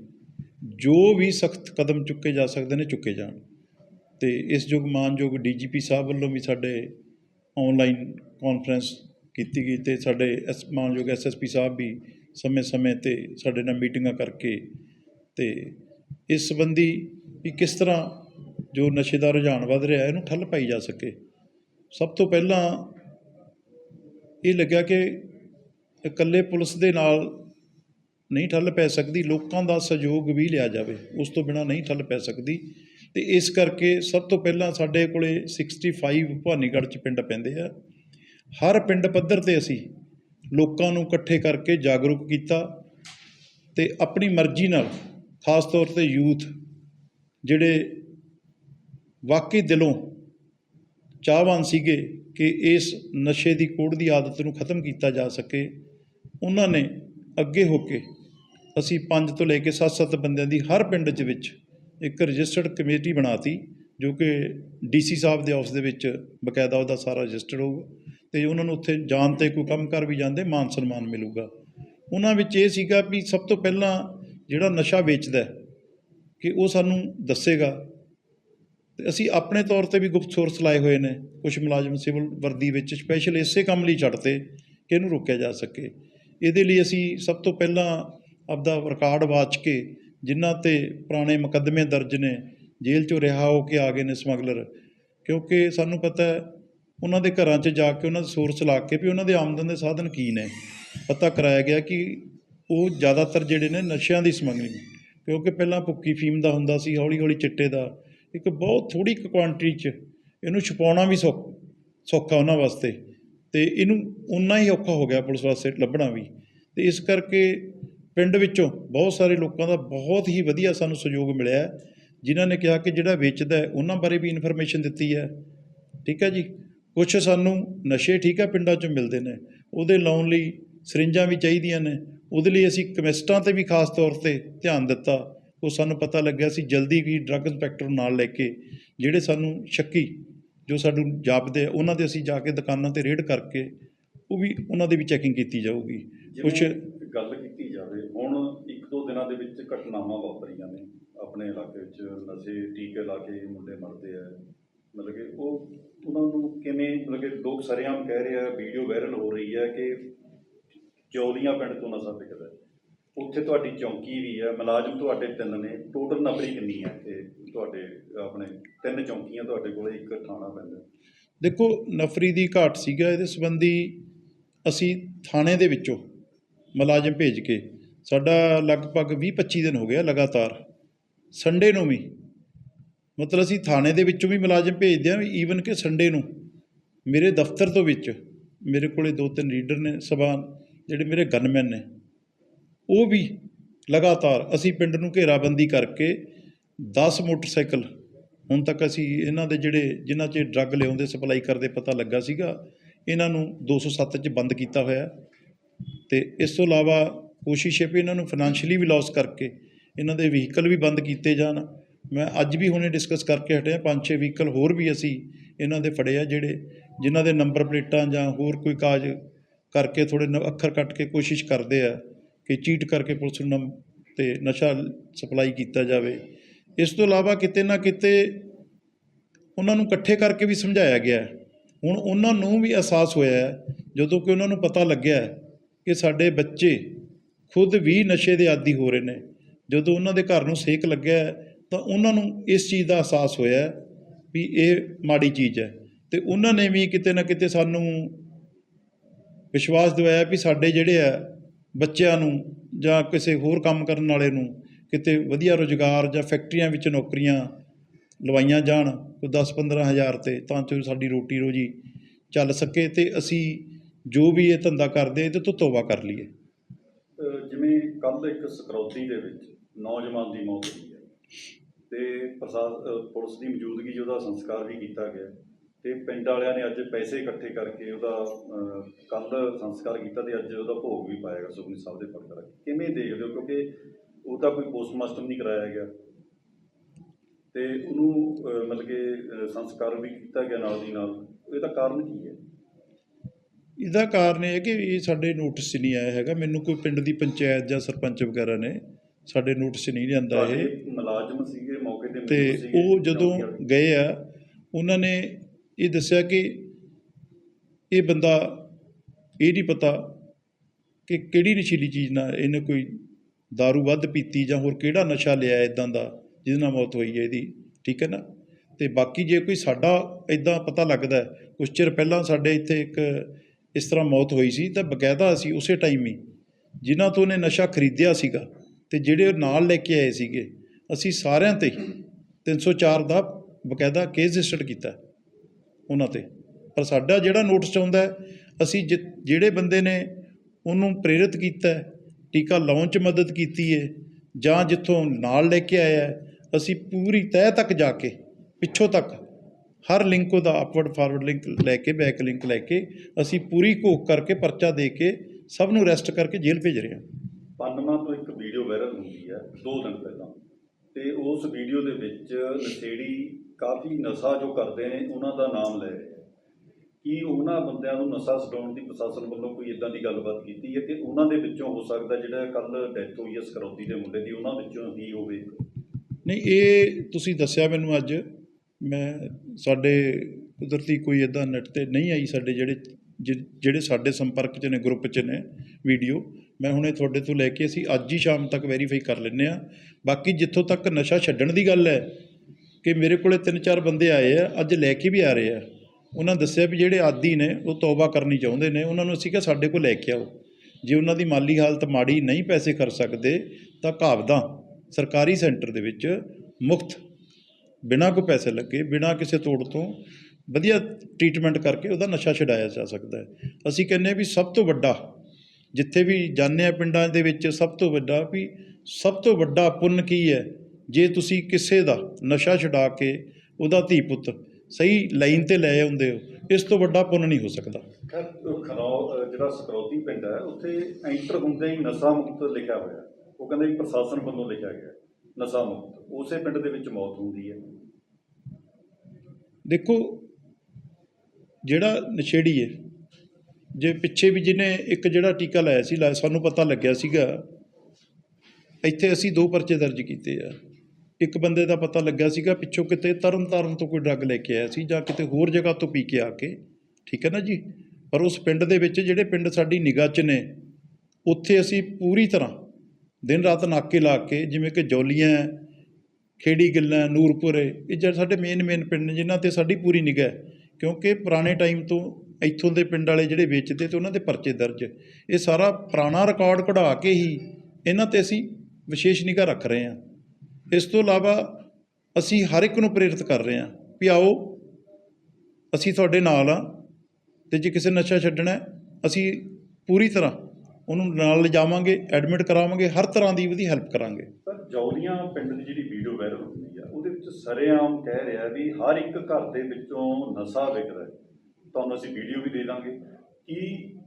ਜੋ ਵੀ ਸਖਤ ਕਦਮ ਚੁੱਕੇ ਜਾ ਸਕਦੇ ਨੇ, ਚੁੱਕੇ ਜਾਣ। ਤੇ ਇਸ ਯੁਗ ਮਾਨਯੋਗ ਡੀਜੀਪੀ ਸਾਹਿਬ ਵੱਲੋਂ ਵੀ ਸਾਡੇ ਆਨਲਾਈਨ ਕਾਨਫਰੰਸ ਕੀਤੀ ਗਈ ਤੇ ਸਾਡੇ ਐਸ ਮਾਨਯੋਗ ਐਸਐਸਪੀ ਸਾਹਿਬ ਵੀ ਸਮੇਂ-ਸਮੇਂ ਤੇ ਸਾਡੇ ਨਾਲ ਮੀਟਿੰਗਾਂ ਕਰਕੇ ਤੇ ਇਸ ਸੰਬੰਧੀ ਵੀ ਕਿਸ ਤਰ੍ਹਾਂ ਜੋ ਨਸ਼ੇ ਦਾ ਰੁਝਾਨ ਵੱਧ ਰਿਹਾ ਇਹਨੂੰ ਠੱਲ ਪਾਈ ਜਾ ਸਕੇ। ਸਭ ਤੋਂ ਪਹਿਲਾਂ ਇਹ ਲੱਗਿਆ ਕਿ ਇਕੱਲੇ ਪੁਲਿਸ ਦੇ ਨਾਲ ਨਹੀਂ ਠੱਲ ਪੈ ਸਕਦੀ, ਲੋਕਾਂ ਦਾ ਸਹਿਯੋਗ ਵੀ ਲਿਆ ਜਾਵੇ, ਉਸ ਤੋਂ ਬਿਨਾ ਨਹੀਂ ਠੱਲ ਪੈ ਸਕਦੀ। ਤੇ ਇਸ ਕਰਕੇ ਸਭ ਤੋਂ ਪਹਿਲਾਂ ਸਾਡੇ ਕੋਲੇ 65 ਭਵਾਨੀਗੜ੍ਹ ਚ ਪਿੰਡ ਪੈਂਦੇ ਆ। ਹਰ ਪਿੰਡ ਪੱਧਰ ਤੇ ਅਸੀਂ ਲੋਕਾਂ ਨੂੰ ਇਕੱਠੇ ਕਰਕੇ ਜਾਗਰੂਕ ਕੀਤਾ ਤੇ ਆਪਣੀ ਮਰਜ਼ੀ ਨਾਲ ਖਾਸ ਤੌਰ ਤੇ ਯੂਥ, ਜਿਹੜੇ ਵਾਕਈ ਦਿਲੋਂ ਚਾਹਵਾਨ ਸੀਗੇ ਕਿ ਇਸ ਨਸ਼ੇ ਦੀ ਕੋੜ ਦੀ ਆਦਤ ਨੂੰ ਖਤਮ ਕੀਤਾ ਜਾ ਸਕੇ, ਉਹਨਾਂ ਨੇ ਅੱਗੇ ਹੋ ਕੇ ਅਸੀਂ 5 ਤੋਂ ਲੈ ਕੇ 7-7 ਬੰਦਿਆਂ ਦੀ ਹਰ ਪਿੰਡ ਦੇ ਵਿੱਚ ਇੱਕ ਰਜਿਸਟਰਡ ਕਮੇਟੀ ਬਣਾਤੀ, ਜੋ ਕਿ ਡੀਸੀ ਸਾਹਿਬ ਦੇ ਆਫਿਸ ਦੇ ਵਿੱਚ ਬਕਾਇਦਾ ਉਹਦਾ ਸਾਰਾ ਰਜਿਸਟਰਡ ਹੋਊਗਾ ਤੇ ਉਹਨਾਂ ਨੂੰ ਉੱਥੇ ਜਾਣ ਤੇ ਕੋਈ ਕੰਮ ਕਰ ਵੀ ਜਾਂਦੇ, ਮਾਨ ਸਨਮਾਨ ਮਿਲੂਗਾ। ਉਹਨਾਂ ਵਿੱਚ ਇਹ ਸੀਗਾ ਵੀ ਸਭ ਤੋਂ ਪਹਿਲਾਂ ਜਿਹੜਾ ਨਸ਼ਾ ਵੇਚਦਾ ਕਿ ਉਹ ਸਾਨੂੰ ਦੱਸੇਗਾ। ਤੇ ਅਸੀਂ ਆਪਣੇ ਤੌਰ ਤੇ ਵੀ ਗੁਪਤ ਸੋਰਸ ਲਾਏ ਹੋਏ ਨੇ ਕੁਝ ਮੁਲਾਜ਼ਮ ਸਿਵਲ ਵਰਦੀ ਵਿੱਚ ਸਪੈਸ਼ਲ ਇਸੇ ਕੰਮ ਲਈ ਛੱਡਤੇ ਕਿ ਇਹਨੂੰ ਰੋਕਿਆ ਜਾ ਸਕੇ। ਇਹਦੇ ਲਈ ਅਸੀਂ ਸਭ ਤੋਂ ਪਹਿਲਾਂ ਆਪਦਾ ਰਿਕਾਰਡ ਵਾਚ ਕੇ ਜਿਨ੍ਹਾਂ ਤੇ ਪੁਰਾਣੇ ਮੁਕੱਦਮੇ ਦਰਜ ਨੇ, ਜੇਲ੍ਹ ਚੋਂ ਰਿਹਾ ਹੋ ਕੇ ਆ ਗਏ ਨੇ ਸਮਗਲਰ, ਕਿਉਂਕਿ ਸਾਨੂੰ ਪਤਾ ਹੈ, ਉਹਨਾਂ ਦੇ ਘਰਾਂ 'ਚ ਜਾ ਕੇ ਉਹਨਾਂ ਦੇ ਸੋਰਸ ਲਾ ਕੇ ਵੀ ਉਹਨਾਂ ਦੇ ਆਮਦਨ ਦੇ ਸਾਧਨ ਕੀ ਨੇ। ਪਤਾ ਕਰਾਇਆ ਗਿਆ ਕਿ ਉਹ ਜ਼ਿਆਦਾਤਰ ਜਿਹੜੇ ਨੇ ਨਸ਼ਿਆਂ ਦੀ ਸਮਗਲਿੰਗ ਕਿਉਂਕਿ ਪਹਿਲਾਂ ਭੁੱਕੀ ਫੀਮ ਦਾ ਹੁੰਦਾ ਸੀ ਹੌਲੀ ਹੌਲੀ ਚਿੱਟੇ ਦਾ। ਇੱਕ ਬਹੁਤ ਥੋੜੀ ਕੁ ਕੁਆਂਟੀਟੀ 'ਚ ਇਹਨੂੰ ਛੁਪਾਉਣਾ ਵੀ ਸੌਖ, ਸੌਖਾ ਉਹਨਾਂ ਵਾਸਤੇ। ਤੇ ਇਹਨੂੰ ਉਨਾ ਹੀ ਔਖਾ ਹੋ ਗਿਆ ਪੁਲਿਸ ਵਾਸਤੇ ਲੱਭਣਾ ਵੀ। ਤੇ ਇਸ ਕਰਕੇ ਪਿੰਡ ਵਿੱਚੋਂ ਬਹੁਤ ਸਾਰੇ ਲੋਕਾਂ ਦਾ ਬਹੁਤ ਹੀ ਵਧੀਆ ਸਾਨੂੰ ਸਹਿਯੋਗ ਮਿਲਿਆ। ਜਿਨ੍ਹਾਂ ਨੇ ਕਿਹਾ ਕਿ ਜਿਹੜਾ ਵੇਚਦਾ ਉਹਨਾਂ ਬਾਰੇ ਵੀ ਇਨਫੋਰਮੇਸ਼ਨ ਦਿੱਤੀ ਹੈ। ਠੀਕ ਹੈ ਜੀ? ਕੁਝ ਸਾਨੂੰ ਨਸ਼ੇ ਠੀਕ ਹੈ ਪਿੰਡਾਂ 'ਚੋਂ ਮਿਲਦੇ ਨੇ। ਉਹਦੇ ਲਾਉਣ ਲਈ ਸਰਿੰਜਾਂ ਵੀ ਚਾਹੀਦੀਆਂ ਨੇ। ਉਹਦੇ ਲਈ ਅਸੀਂ ਕੈਮਿਸਟਾਂ ਤੇ ਵੀ ਖਾਸ ਤੌਰ ਤੇ ਧਿਆਨ ਦਿੱਤਾ। ਉਹ ਸਾਨੂੰ ਪਤਾ ਲੱਗਿਆ ਸੀ ਜਲਦੀ ਹੀ ਡਰੱਗ ਇੰਸਪੈਕਟਰ ਨਾਲ ਲੈ ਕੇ ਜਿਹੜੇ ਸਾਨੂੰ ਸ਼ੱਕੀ ਜੋ ਸਾਨੂੰ ਜਾਪਦੇ ਆ ਉਹਨਾਂ ਦੇ ਅਸੀਂ ਜਾ ਕੇ ਦੁਕਾਨਾਂ ਤੇ ਰੇਡ ਕਰਕੇ ਉਹ ਵੀ ਉਹਨਾਂ ਦੀ ਵੀ ਚੈਕਿੰਗ ਕੀਤੀ ਜਾਊਗੀ। ਕੁਝ ਗੱਲ ਕੀਤੀ ਜਾਵੇ ਹੁਣ ਇੱਕ ਦੋ ਦਿਨਾਂ ਦੇ ਵਿੱਚ ਘਟਨਾਵਾਂ ਵਾਪਰੀਆਂ ਨੇ ਆਪਣੇ ਇਲਾਕੇ ਵਿੱਚ। ਨਸ਼ੇ ਟੀਕੇ ਲਾ ਕੇ ਮੁੰਡੇ ਮਰਦੇ ਆ। ਮਤਲਬ ਕਿ ਉਹ ਉਹਨਾਂ ਨੂੰ ਕਿਵੇਂ ਮਤਲਬ ਕਿ ਲੋਕ ਸਰੇਆਮ ਕਹਿ ਰਹੇ ਆ ਵੀਡੀਓ ਵਾਇਰਲ ਹੋ ਰਹੀ ਹੈ ਕਿ ਚੌਲੀਆਂ ਪਿੰਡ ਤੋਂ ਨਸ਼ਾ ਵਿਕਦਾ ਉੱਥੇ ਤੁਹਾਡੀ ਚੌਂਕੀ ਵੀ ਹੈ, ਮੁਲਾਜ਼ਮ ਤੁਹਾਡੇ ਤਿੰਨ ਨੇ ਟੋਟਲ ਨਫਰੀ ਕਿੰਨੀ ਹੈ? ਤੇ ਤੁਹਾਡੇ, ਆਪਣੇ ਤਿੰਨ ਚੌਂਕੀਆਂ ਤੁਹਾਡੇ ਕੋਲੇ, ਇੱਕ ਥਾਣਾ ਪੈਂਦਾ ਦੇਖੋ, ਨਫਰੀ ਦੀ ਘਾਟ ਸੀਗਾ, ਇਹਦੇ ਸੰਬੰਧੀ ਅਸੀਂ ਥਾਣੇ ਦੇ ਵਿੱਚੋਂ ਮੁਲਾਜ਼ਮ ਭੇਜ ਕੇ, ਸਾਡਾ ਲਗਭਗ 20-25 ਦਿਨ ਹੋ ਗਿਆ ਲਗਾਤਾਰ। ਸੰਡੇ ਨੂੰ ਵੀ, ਮਤਲਬ ਅਸੀਂ ਥਾਣੇ ਦੇ ਵਿੱਚੋਂ ਵੀ ਮੁਲਾਜ਼ਮ ਭੇਜਦੇ ਹਾਂ ਈਵਨ ਕਿ ਸੰਡੇ ਨੂੰ, ਮੇਰੇ ਦਫ਼ਤਰ ਤੋਂ ਵਿੱਚ, ਮੇਰੇ ਕੋਲੇ ਦੋ ਤਿੰਨ ਲੀਡਰ ਨੇ ਸਬਾਨ ਜਿਹੜੇ ਮੇਰੇ ਗਨਮੈਨ ਨੇ, ਉਹ ਵੀ ਲਗਾਤਾਰ ਅਸੀਂ ਪਿੰਡ ਨੂੰ ਘੇਰਾਬੰਦੀ ਕਰਕੇ 10 ਮੋਟਰਸਾਈਕਲ, ਹੁਣ ਤੱਕ ਅਸੀਂ ਇਹਨਾਂ ਦੇ ਜਿਹੜੇ, ਜਿਨ੍ਹਾਂ 'ਚ ਡਰੱਗ ਲਿਆਉਂਦੇ ਸਪਲਾਈ ਕਰਦੇ ਪਤਾ ਲੱਗਾ ਸੀਗਾ, ਇਹਨਾਂ ਨੂੰ 207 'ਚ ਬੰਦ ਕੀਤਾ ਹੋਇਆ। ਤੇ ਇਸ ਤੋਂ ਇਲਾਵਾ ਕੋਸ਼ਿਸ਼ ਹੈ ਵੀ ਇਹਨਾਂ ਨੂੰ ਫਾਈਨੈਂਸ਼ੀਅਲੀ ਵੀ ਲਾਸ ਕਰਕੇ ਇਹਨਾਂ ਦੇ ਵਹੀਕਲ ਵੀ ਬੰਦ ਕੀਤੇ ਜਾਣ। ਮੈਂ ਅੱਜ ਵੀ ਹੁਣੇ ਡਿਸਕਸ ਕਰਕੇ ਹਟਿਆ, ਪੰਜ ਛੇ ਵਹੀਕਲ ਹੋਰ ਵੀ ਅਸੀਂ ਇਹਨਾਂ ਦੇ ਫੜੇ ਆ, ਜਿਹੜੇ, ਜਿਨ੍ਹਾਂ ਦੇ ਨੰਬਰ ਪਲੇਟਾਂ ਜਾਂ ਹੋਰ ਕੋਈ ਕਾਜ ਕਰਕੇ ਥੋੜੇ ਅੱਖਰ ਕੱਟ ਕੇ ਕੋਸ਼ਿਸ਼ ਕਰਦੇ ਆ ਕਿ ਚੀਟ ਕਰਕੇ ਪੁਲਿਸ ਨੂੰ ਨਮ- ਤੇ ਨਸ਼ਾ ਸਪਲਾਈ ਕੀਤਾ ਜਾਵੇ। ਇਸ ਤੋਂ ਇਲਾਵਾ ਕਿਤੇ ਨਾ ਕਿਤੇ ਉਹਨਾਂ ਨੂੰ ਇਕੱਠੇ ਕਰਕੇ ਵੀ ਸਮਝਾਇਆ ਗਿਆ ਹੁਣ ਉਹਨਾਂ ਨੂੰ ਵੀ ਅਹਿਸਾਸ ਹੋਇਆ ਹੈ, ਜਦੋਂ ਕਿ ਉਹਨਾਂ ਨੂੰ ਪਤਾ ਲੱਗਿਆ ਕਿ ਸਾਡੇ ਬੱਚੇ ਖੁਦ ਵੀ ਨਸ਼ੇ ਦੇ ਆਦੀ ਹੋ ਰਹੇ ਨੇ। ਜਦੋਂ ਉਹਨਾਂ ਦੇ ਘਰ ਨੂੰ ਸੇਕ ਲੱਗਿਆ ਤਾਂ ਉਹਨਾਂ ਨੂੰ ਇਸ ਚੀਜ਼ ਦਾ ਅਹਿਸਾਸ ਹੋਇਆ ਵੀ ਇਹ ਮਾੜੀ ਚੀਜ਼ ਹੈ। ਤੇ ਉਹਨਾਂ ਨੇ ਵੀ ਕਿਤੇ ਨਾ ਕਿਤੇ ਸਾਨੂੰ ਵਿਸ਼ਵਾਸ ਦਿਵਾਇਆ ਵੀ ਸਾਡੇ ਜਿਹੜੇ ਆ ਬੱਚਿਆਂ ਨੂੰ ਜਾਂ ਕਿਸੇ ਹੋਰ ਕੰਮ ਕਰਨ ਵਾਲੇ ਨੂੰ ਕਿਤੇ ਵਧੀਆ ਰੁਜ਼ਗਾਰ ਜਾਂ ਫੈਕਟਰੀਆਂ ਵਿੱਚ ਨੌਕਰੀਆਂ ਲਵਾਈਆਂ ਜਾਣ, ਕੋਈ 10-15 ਹਜ਼ਾਰ ਤੇ, ਤਾਂ ਜੋ ਸਾਡੀ ਰੋਟੀ ਰੋਜੀ ਚੱਲ ਸਕੇ ਤੇ ਅਸੀਂ ਜੋ ਵੀ ਇਹ ਧੰਦਾ ਕਰਦੇ, ਇਹਦੇ ਤੋਂ ਤੋਬਾ ਕਰ ਲਈਏ। ਜਿਵੇਂ ਕੱਲ ਇੱਕ ਸਕਰੌਤੀ ਦੇ ਵਿੱਚ ਨੌਜਵਾਨ ਦੀ ਮੌਤ ਹੋਈ ਹੈ ਤੇ ਪ੍ਰਸ਼ਾਸ ਪੁਲਿਸ ਦੀ ਮੌਜੂਦਗੀ 'ਚ ਉਹਦਾ ਸੰਸਕਾਰ ਵੀ ਕੀਤਾ ਗਿਆ। ਤੇ ਪਿੰਡ ਵਾਲਿਆਂ ਨੇ ਅੱਜ ਪੈਸੇ ਇਕੱਠੇ ਕਰਕੇ ਉਹਦਾ ਕੱਲ ਸੰਸਕਾਰ ਕੀਤਾ ਤੇ ਅੱਜ ਉਹਦਾ ਭੋਗ ਵੀ ਪਾਏਗਾ ਸੁਖਨੀ ਸਾਹਿਬ ਦੇ ਕਰਕੇ ਕਿਵੇਂ ਦੇਖਦੇ ਹੋ? ਕਿਉਂਕਿ ਉਹਦਾ ਕੋਈ ਪੋਸਟਮਾਸਟਰ ਨਹੀਂ ਕਰਾਇਆ ਗਿਆ। ਤੇ ਉਹਨੂੰ ਮਤਲਬ ਕਿ ਸੰਸਕਾਰ ਵੀ ਕੀਤਾ ਗਿਆ ਨਾਲ ਦੀ ਨਾਲ। ਇਹਦਾ ਕਾਰਨ ਕੀ ਹੈ? ਇਹਦਾ ਕਾਰਨ ਇਹ ਹੈ ਕਿ ਇਹ ਸਾਡੇ ਨੋਟਿਸ 'ਚ ਨਹੀਂ ਆਇਆ ਹੈਗਾ। ਮੈਨੂੰ ਕੋਈ ਪਿੰਡ ਦੀ ਪੰਚਾਇਤ ਜਾਂ ਸਰਪੰਚ ਵਗੈਰਾ ਨੇ ਸਾਡੇ ਨੋਟਿਸ ਨਹੀਂ ਲਿਆਂਦਾ ਇਹ। ਮੁਲਾਜ਼ਮ ਸੀਗੇ ਮੌਕੇ ਤੇ ਤੇ ਉਹ ਜਦੋਂ। ਗਏ ਆ ਉਹਨਾਂ ਨੇ ਇਹ ਦੱਸਿਆ ਕਿ ਇਹ ਬੰਦਾ ਇਹ ਨਹੀਂ ਪਤਾ ਕਿ ਕਿਹੜੀ ਨਸ਼ੀਲੀ ਚੀਜ਼ ਨਾਲ ਇਹਨੇ ਕੋਈ दारू ਵੱਧ ਪੀਤੀ ਜਾਂ ਹੋਰ ਕਿਹੜਾ ਨਸ਼ਾ ਲਿਆ ਇਦਾਂ ਦਾ ਜਿਹਦੇ ਨਾਲ ਮੌਤ ਹੋਈ ਹੈ ਇਹਦੀ ਠੀਕ ਹੈ ਨਾ? ਤੇ ਬਾਕੀ ਜੇ ਕੋਈ ਸਾਡਾ ਇਦਾਂ ਪਤਾ ਲੱਗਦਾ ਹੈ, ਕੁਛ ਚਿਰ ਪਹਿਲਾਂ ਸਾਡੇ ਇੱਥੇ ਇੱਕ ਇਸ ਤਰ੍ਹਾਂ ਮੌਤ ਹੋਈ ਸੀ ਤਾਂ ਬਕਾਇਦਾ ਅਸੀਂ ਉਸੇ ਟਾਈਮ ਹੀ ਜਿਨ੍ਹਾਂ ਤੋਂ ਉਹਨੇ ਨਸ਼ਾ ਖਰੀਦਿਆ ਸੀਗਾ ਤੇ ਜਿਹੜੇ ਉਹ ਨਾਲ ਲੈ ਕੇ ਆਏ ਸੀਗੇ ਅਸੀਂ ਸਾਰਿਆਂ ਤੇ 304 ਦਾ ਬਕਾਇਦਾ ਕੇਸ ਰਜਿਸਟਰ ਕੀਤਾ। ਉਹਨਾਂ ਤੇ। ਪਰ ਸਾਡਾ ਜਿਹੜਾ ਨੋਟਿਸ ਆਉਂਦਾ ਅਸੀਂ ਜਿ- ਜਿਹੜੇ ਬੰਦੇ ਨੇ ਉਹਨੂੰ ਪ੍ਰੇਰਿਤ ਕੀਤਾ ਟੀਕਾ ਲਾਉਣ 'ਚ ਮਦਦ ਕੀਤੀ ਹੈ, ਜਾਂ ਜਿੱਥੋਂ ਨਾਲ ਲੈ ਕੇ ਆਇਆ ਅਸੀਂ ਪੂਰੀ ਤਹਿ ਤੱਕ ਜਾ ਕੇ, ਪਿੱਛੋਂ ਤੱਕ ਹਰ ਲਿੰਕ ਉਹਦਾ ਅਪਵਰਡ ਫਾਰਵਰਡ ਲਿੰਕ ਲੈ ਕੇ ਬੈਕ ਲਿੰਕ ਲੈ ਕੇ, ਅਸੀਂ ਪੂਰੀ ਘੋਖ ਕਰਕੇ ਪਰਚਾ ਦੇ ਕੇ ਸਭ ਨੂੰ ਅਰੈਸਟ ਕਰਕੇ ਜੇਲ੍ਹ ਭੇਜ ਰਹੇ ਹਾਂ। ਪਨਮਾ ਤੋਂ ਇੱਕ ਵੀਡੀਓ ਵਾਇਰਲ ਹੁੰਦੀ ਹੈ, ਦੋ ਦਿਨ ਪਹਿਲਾਂ। ਤੇ ਉਸ ਵੀਡੀਓ ਦੇ ਵਿੱਚ ਨਸ਼ੇੜੀ ਕਾਫੀ ਨਸ਼ਾ ਜੋ ਕਰਦੇ ਨੇ, ਉਹਨਾਂ ਦਾ ਨਾਮ ਲੈ ਰਹੇ ਕੀ ਉਹਨਾਂ ਬੰਦਿਆਂ ਨੂੰ ਨਸ਼ਾ ਛਡਾਉਣ ਦੀ ਪ੍ਰਸ਼ਾਸਨ ਵੱਲੋਂ ਕੋਈ ਇਦਾਂ ਦੀ ਗੱਲਬਾਤ ਕੀਤੀ ਹੈ ਕਿ ਉਹਨਾਂ ਦੇ ਵਿੱਚੋਂ ਹੋ ਸਕਦਾ ਜਿਹੜਾ ਕੱਲ ਡੈਥ ਹੋਈ ਹੈ ਸਕਰੌਤੀ ਦੇ ਮੁੰਡੇ ਦੀ, ਉਹਨਾਂ ਵਿੱਚੋਂ ਹੀ ਹੋਵੇ? ਨਹੀਂ, ਇਹ ਤੁਸੀਂ ਦੱਸਿਆ ਮੈਨੂੰ ਅੱਜ, ਮੈਂ ਸਾਡੇ ਕੁਦਰਤੀ ਕੋਈ ਇਦਾਂ ਨੈਟ ਤੇ ਨਹੀਂ ਆਈ ਸਾਡੇ ਜਿਹੜੇ, ਜਿ- ਜਿਹੜੇ ਸਾਡੇ ਸੰਪਰਕ 'ਚ ਨੇ ਗਰੁੱਪ 'ਚ ਨੇ ਵੀਡੀਓ ਮੈਂ ਹੁਣੇ ਤੁਹਾਡੇ ਤੋਂ ਲੈ ਕੇ ਅਸੀਂ ਅੱਜ ਹੀ ਸ਼ਾਮ ਤੱਕ ਵੈਰੀਫਾਈ ਕਰ ਲੈਂਦੇ ਆ ਬਾਕੀ ਜਿੱਥੋਂ ਤੱਕ ਨਸ਼ਾ ਛੱਡਣ ਦੀ ਗੱਲ ਹੈ ਕਿ ਮੇਰੇ ਕੋਲੇ ਤਿੰਨ ਚਾਰ ਬੰਦੇ ਆਏ ਆ, ਅੱਜ ਲੈ ਕੇ ਵੀ ਆ ਰਹੇ ਆ। ਉਹਨਾਂ ਦੱਸਿਆ ਵੀ ਜਿਹੜੇ ਆਦੀ ਨੇ, ਉਹ ਤੌਬਾ ਕਰਨੀ ਚਾਹੁੰਦੇ ਨੇ। ਉਹਨਾਂ ਨੂੰ ਅਸੀਂ ਕਿਹਾ, ਸਾਡੇ ਕੋਲ ਲੈ ਕੇ ਆਓ। ਜੇ ਉਹਨਾਂ ਦੀ ਮਾਲੀ ਹਾਲਤ ਮਾੜੀ, ਨਹੀਂ ਪੈਸੇ ਕਰ ਸਕਦੇ, ਤਾਂ ਘਾਵਦਾਂ ਸਰਕਾਰੀ ਸੈਂਟਰ ਦੇ ਵਿੱਚ ਮੁਫਤ, ਬਿਨਾਂ ਕੋਈ ਪੈਸੇ ਲੱਗੇ, ਬਿਨਾਂ ਕਿਸੇ ਤੋੜ ਤੋਂ ਵਧੀਆ ਟ੍ਰੀਟਮੈਂਟ ਕਰਕੇ ਉਹਦਾ ਨਸ਼ਾ ਛਡਾਇਆ ਜਾ ਸਕਦਾ ਹੈ। ਅਸੀਂ ਕਹਿੰਦੇ ਹਾਂ ਵੀ ਸਭ ਤੋਂ ਵੱਡਾ, ਜਿੱਥੇ ਵੀ ਜਾਂਦੇ ਆ ਪਿੰਡਾਂ ਦੇ ਵਿੱਚ, ਸਭ ਤੋਂ ਵੱਡਾ ਵੀ ਸਭ ਤੋਂ ਵੱਡਾ ਪੁੰਨ ਕੀ ਹੈ? ਜੇ ਤੁਸੀਂ ਕਿਸੇ ਦਾ ਨਸ਼ਾ ਛਡਾ ਕੇ ਉਹਦਾ ਧੀ ਪੁੱਤ ਸਹੀ ਲਾਈਨ ਤੇ ਲੈ ਆਉਂਦੇ ਹੋ ਇਸ ਤੋਂ ਵੱਡਾ ਪੁੰਨ ਨਹੀਂ ਹੋ ਸਕਦਾ। ਖੈਰ ਜਿਹੜਾ ਸਕਰੌਤੀ ਪਿੰਡ ਹੈ ਉੱਥੇ ਐਂਟਰ ਹੁੰਦੇ ਹੀ ਨਸ਼ਾ ਮੁਕਤ ਲਿਖਿਆ ਹੋਇਆ ਉਹ ਕਹਿੰਦੇ ਪ੍ਰਸ਼ਾਸਨ ਵੱਲੋਂ ਲਿਖਿਆ ਗਿਆ ਨਸ਼ਾ ਮੁਕਤ। ਉਸੇ ਪਿੰਡ ਦੇ ਵਿੱਚ ਮੌਤ ਹੁੰਦੀ ਹੈ। ਦੇਖੋ ਜਿਹੜਾ ਨਸ਼ੇੜੀ ਹੈ ਜੇ ਪਿੱਛੇ ਵੀ ਜਿਹਨੇ ਇੱਕ ਜਿਹੜਾ ਟੀਕਾ ਲਾਇਆ ਸੀ ਸਾਨੂੰ ਪਤਾ ਲੱਗਿਆ ਸੀਗਾ ਇੱਥੇ ਅਸੀਂ ਦੋ ਪਰਚੇ ਦਰਜ ਕੀਤੇ ਆ। ਇੱਕ ਬੰਦੇ ਦਾ ਪਤਾ ਲੱਗਿਆ ਸੀਗਾ ਪਿੱਛੋਂ ਕਿਤੇ ਤਰਨ ਤਾਰਨ ਤੋਂ ਕੋਈ ਡਰੱਗ ਲੈ ਕੇ ਆਇਆ ਸੀ ਜਾਂ ਕਿਤੇ ਹੋਰ ਜਗ੍ਹਾ ਤੋਂ ਪੀ ਕੇ ਆ ਕੇ। ਠੀਕ ਹੈ ਨਾ ਜੀ? ਪਰ ਉਸ ਪਿੰਡ ਦੇ ਵਿੱਚ ਜਿਹੜੇ ਪਿੰਡ ਸਾਡੀ ਨਿਗਾਹ 'ਚ ਨੇ, ਉੱਥੇ ਅਸੀਂ ਪੂਰੀ ਤਰ੍ਹਾਂ ਦਿਨ ਰਾਤ ਨਾਕੇ ਲਾ ਕੇ ਜਿਵੇਂ ਕਿ ਜੌਲੀਆਂ, ਖੇੜੀ ਗਿੱਲਾਂ, ਨੂਰਪੁਰੇ, ਇਹ ਜਿਹੜੇ ਸਾਡੇ ਮੇਨ ਮੇਨ ਪਿੰਡ ਨੇ ਜਿਨ੍ਹਾਂ ਤੇ ਸਾਡੀ ਪੂਰੀ ਨਿਗਾਹ ਕਿਉਂਕਿ ਪੁਰਾਣੇ ਟਾਈਮ ਤੋਂ ਇੱਥੋਂ ਦੇ ਪਿੰਡ ਵਾਲੇ ਜਿਹੜੇ ਵੇਚਦੇ ਤੇ ਉਹਨਾਂ ਦੇ ਪਰਚੇ ਦਰਜ, ਇਹ ਸਾਰਾ ਪੁਰਾਣਾ ਰਿਕਾਰਡ ਕਢਾ ਕੇ ਹੀ ਇਹਨਾਂ ਤੇ ਅਸੀਂ ਵਿਸ਼ੇਸ਼ ਨਿਗਾਹ ਰੱਖ ਰਹੇ ਹਾਂ। ਇਸ ਤੋਂ ਇਲਾਵਾ ਅਸੀਂ ਹਰ ਇੱਕ ਨੂੰ ਪ੍ਰੇਰਿਤ ਕਰ ਰਹੇ ਹਾਂ ਵੀ ਆਓ, ਅਸੀਂ ਤੁਹਾਡੇ ਨਾਲ ਆ ਤੇ ਜੇ ਕਿਸੇ ਨਸ਼ਾ ਛੱਡਣਾ ਅਸੀਂ ਪੂਰੀ ਤਰ੍ਹਾਂ ਉਹਨੂੰ ਨਾਲ ਲਿਜਾਵਾਂਗੇ, ਐਡਮਿਟ ਕਰਾਵਾਂਗੇ, ਹਰ ਤਰ੍ਹਾਂ ਦੀ ਉਹਦੀ ਹੈਲਪ ਕਰਾਂਗੇ। ਸਰ, ਜੌਲੀਆਂ ਪਿੰਡ ਦੀ ਜਿਹੜੀ ਵੀਡੀਓ ਵਾਇਰਲ ਹੁੰਦੀ ਆ, ਉਹਦੇ ਵਿੱਚ ਸਰੇਆਮ ਕਹਿ ਰਿਹਾ ਵੀ ਹਰ ਇੱਕ ਘਰ ਦੇ ਵਿੱਚੋਂ ਨਸ਼ਾ ਵਿਕਦਾ ਹੈ। ਤੁਹਾਨੂੰ ਅਸੀਂ ਵੀਡੀਓ ਵੀ ਦੇ ਦਾਂਗੇ। ਕੀ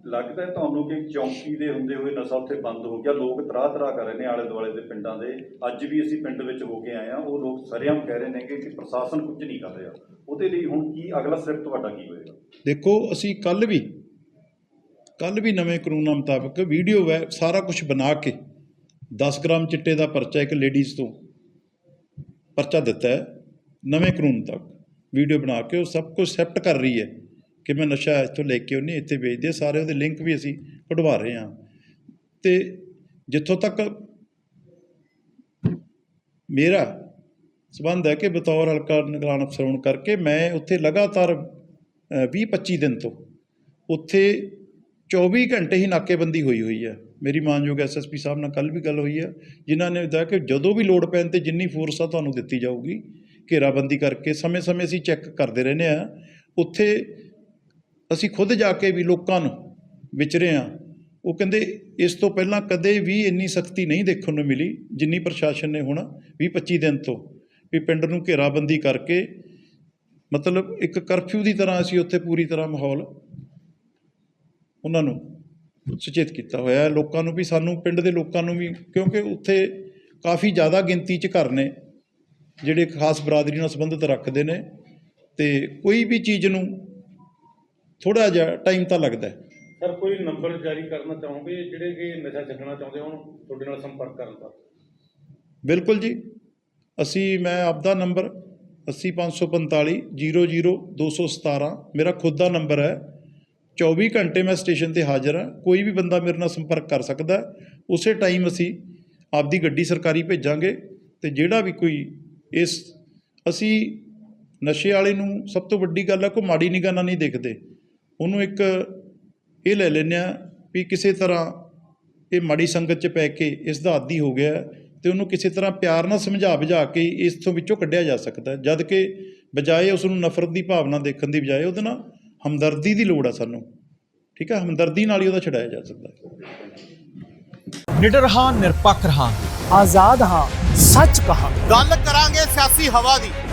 ਲੱਗਦਾ ਤੁਹਾਨੂੰ ਕਿ ਚੌਂਕੀ ਦੇ ਹੁੰਦੇ ਹੋਏ ਨਸ਼ਾ ਉੱਥੇ ਬੰਦ ਹੋ ਗਿਆ? ਲੋਕ ਤਰਾਹ ਤਰਾਹ ਕਰ ਰਹੇ ਨੇ ਆਲੇ ਦੁਆਲੇ ਦੇ ਪਿੰਡਾਂ ਦੇ। ਅੱਜ ਵੀ ਅਸੀਂ ਪਿੰਡ ਵਿੱਚ ਹੋ ਕੇ ਆਏ ਆ ਉਹ ਲੋਕ ਸਰੇਆਮ ਕਹਿ ਰਹੇ ਨੇ ਕਿ ਪ੍ਰਸ਼ਾਸਨ ਕੁਝ ਨਹੀਂ ਕਰ ਰਿਹਾ। ਉਹਦੇ ਲਈ ਹੁਣ ਕੀ ਅਗਲਾ ਸਟੈਪ ਤੁਹਾਡਾ ਕੀ ਹੋਏਗਾ? ਦੇਖੋ, ਅਸੀਂ ਕੱਲ ਵੀ ਕੱਲ ਵੀ ਨਵੇਂ ਕਾਨੂੰਨਾਂ ਮੁਤਾਬਕ ਵੀਡੀਓ ਵੈ, ਸਾਰਾ ਕੁਝ ਬਣਾ ਕੇ 10 ਗ੍ਰਾਮ ਚਿੱਟੇ ਦਾ ਪਰਚਾ ਇੱਕ ਲੇਡੀਜ਼ ਤੋਂ ਪਰਚਾ ਦਿੱਤਾ ਹੈ, ਨਵੇਂ ਕਾਨੂੰਨ ਤੱਕ। ਵੀਡੀਓ ਬਣਾ ਕੇ ਉਹ ਸਭ ਕੁਝ ਐਕਸੈਪਟ ਕਰ ਰਹੀ ਹੈ। ਕਿ ਮੈਂ ਨਸ਼ਾ ਇੱਥੋਂ ਲੈ ਕੇ ਉਹਨੇ ਇੱਥੇ ਵੇਚਦੇ ਆ। ਸਾਰੇ ਉਹਦੇ ਲਿੰਕ ਵੀ ਅਸੀਂ ਕਢਵਾ ਰਹੇ ਹਾਂ ਤੇ ਜਿੱਥੋਂ ਤੱਕ ਮੇਰਾ ਸਬੰਧ ਹੈ ਕਿ ਬਤੌਰ ਹਲਕਾ ਨਿਗਰਾਨ ਅਫਸਰ ਹੋਣ ਕਰਕੇ ਮੈਂ ਉੱਥੇ ਲਗਾਤਾਰ 20-25 ਦਿਨ ਤੋਂ ਉੱਥੇ 24 ਘੰਟੇ ਹੀ ਨਾਕੇਬੰਦੀ ਹੋਈ ਹੋਈ ਹੈ ਮੇਰੀ ਮਾਨਯੋਗ ਐਸਐਸਪੀ ਸਾਹਿਬ ਨਾਲ ਕੱਲ ਵੀ ਗੱਲ ਹੋਈ ਹੈ, ਜਿਨ੍ਹਾਂ ਨੇ ਦੱਸਿਆ ਕਿ ਜਦੋਂ ਵੀ ਲੋੜ ਪੈਣ ਤੇ ਜਿੰਨੀ ਫੋਰਸ ਆ ਤੁਹਾਨੂੰ ਦਿੱਤੀ ਜਾਊਗੀ ਘੇਰਾਬੰਦੀ ਕਰਕੇ ਸਮੇਂ-ਸਮੇਂ ਅਸੀਂ ਚੈੱਕ ਕਰਦੇ ਰਹਿੰਦੇ ਆ ਉੱਥੇ ਅਸੀਂ ਖੁਦ ਜਾ ਕੇ ਵੀ ਲੋਕਾਂ ਨੂੰ ਵਿਚਰੇ ਆ। ਉਹ ਕਹਿੰਦੇ, ਇਸ ਤੋਂ ਪਹਿਲਾਂ ਕਦੇ ਵੀ ਇੰਨੀ ਸਖਤੀ ਨਹੀਂ ਦੇਖਣ ਨੂੰ ਮਿਲੀ, ਜਿੰਨੀ ਪ੍ਰਸ਼ਾਸਨ ਨੇ ਹੁਣ 20-25 ਦਿਨ ਤੋਂ। ਵੀ ਪਿੰਡ ਨੂੰ ਘੇਰਾਬੰਦੀ ਕਰਕੇ, ਮਤਲਬ ਇੱਕ ਕਰਫਿਊ ਦੀ ਤਰ੍ਹਾਂ ਅਸੀਂ ਉੱਥੇ ਪੂਰੀ ਤਰ੍ਹਾਂ ਮਾਹੌਲ ਉਹਨਾਂ ਨੂੰ ਸੁਚੇਤ ਕੀਤਾ ਹੋਇਆ ਲੋਕਾਂ ਨੂੰ ਵੀ ਸਾਨੂੰ, ਪਿੰਡ ਦੇ ਲੋਕਾਂ ਨੂੰ ਵੀ, ਕਿਉਂਕਿ ਉੱਥੇ ਕਾਫੀ ਜ਼ਿਆਦਾ ਗਿਣਤੀ 'ਚ ਘਰ ਨੇ, ਜਿਹੜੇ ਖਾਸ ਬਰਾਦਰੀ ਨਾਲ ਸੰਬੰਧਿਤ ਰੱਖਦੇ ਨੇ। ਤੇ ਕੋਈ ਵੀ ਚੀਜ਼ ਨੂੰ ਥੋੜਾ ਜਿਹਾ ਟਾਈਮ ਤਾਂ ਲੱਗਦਾ ਹੈ। ਸਰ ਕੋਈ ਨੰਬਰ ਜਾਰੀ ਕਰਨਾ ਚਾਹੋਗੇ? ਜਿਹੜੇ ਕਿ ਨਸ਼ਾ ਛੱਡਣਾ ਚਾਹੁੰਦੇ ਹੋਣ ਤੁਹਾਡੇ ਨਾਲ ਸੰਪਰਕ ਕਰਨ ਦਾ। ਬਿਲਕੁਲ ਜੀ। ਅਸੀਂ ਮੈਂ ਆਪਦਾ ਨੰਬਰ 80545 00217 ਮੇਰਾ ਖੁਦ ਦਾ ਨੰਬਰ ਹੈ। 24 ਘੰਟੇ ਮੈਂ ਸਟੇਸ਼ਨ ਤੇ ਹਾਜ਼ਰ ਹਾਂ। ਕੋਈ ਵੀ ਬੰਦਾ ਮੇਰੇ ਨਾਲ ਸੰਪਰਕ ਕਰ ਸਕਦਾ। ਉਸੇ ਟਾਈਮ ਅਸੀਂ ਆਪਦੀ ਗੱਡੀ ਸਰਕਾਰੀ ਭੇਜਾਂਗੇ ਤੇ ਜਿਹੜਾ ਵੀ ਕੋਈ ਇਸ ਅਸੀਂ ਨਸ਼ੇ ਵਾਲੇ ਨੂੰ ਸਭ ਤੋਂ ਵੱਡੀ ਗੱਲ ਹੈ ਕੋਈ ਮਾੜੀ ਨਿਗਾਹ ਨਾਲ ਨਹੀਂ ਦੇਖਦੇ। ਉਹਨੂੰ ਇੱਕ ਇਹ ਲੈ ਲੈਂਦੇ ਹਾਂ ਵੀ ਕਿਸੇ ਤਰ੍ਹਾਂ ਇਹ ਮਾੜੀ ਸੰਗਤ 'ਚ ਪੈ ਕੇ ਇਸ ਦਾ ਆਦੀ ਹੋ ਗਿਆ ਹੈ ਤੇ ਉਹਨੂੰ ਕਿਸੇ ਤਰ੍ਹਾਂ ਪਿਆਰ ਨਾਲ ਸਮਝਾ ਬੁਝਾ ਕੇ ਇਸ ਤੋਂ ਵਿੱਚੋਂ ਕੱਢਿਆ ਜਾ ਸਕਦਾ ਹੈ। ਜਦ ਕਿ ਬਜਾਏ ਉਸ ਨੂੰ ਨਫ਼ਰਤ ਦੀ ਭਾਵਨਾ ਦੇਖਣ ਦੀ ਬਜਾਏ ਉਹਦੇ ਨਾਲ ਹਮਦਰਦੀ ਦੀ ਲੋੜ ਆ ਸਾਨੂੰ। ਠੀਕ ਹੈ ਹਮਦਰਦੀ ਨਾਲ ਹੀ ਉਹਦਾ ਛਡਾਇਆ ਜਾ ਸਕਦਾ ਹੈ। ਨਿਡਰ ਹਾਂ ਨਿਰਪੱਖ ਰਹਾਂਗੇ। ਆਜ਼ਾਦ ਹਾਂ ਸੱਚ ਕਹਾਂਗੇ। ਗੱਲ ਕਰਾਂਗੇ ਸਿਆਸੀ ਹਵਾ ਦੀ।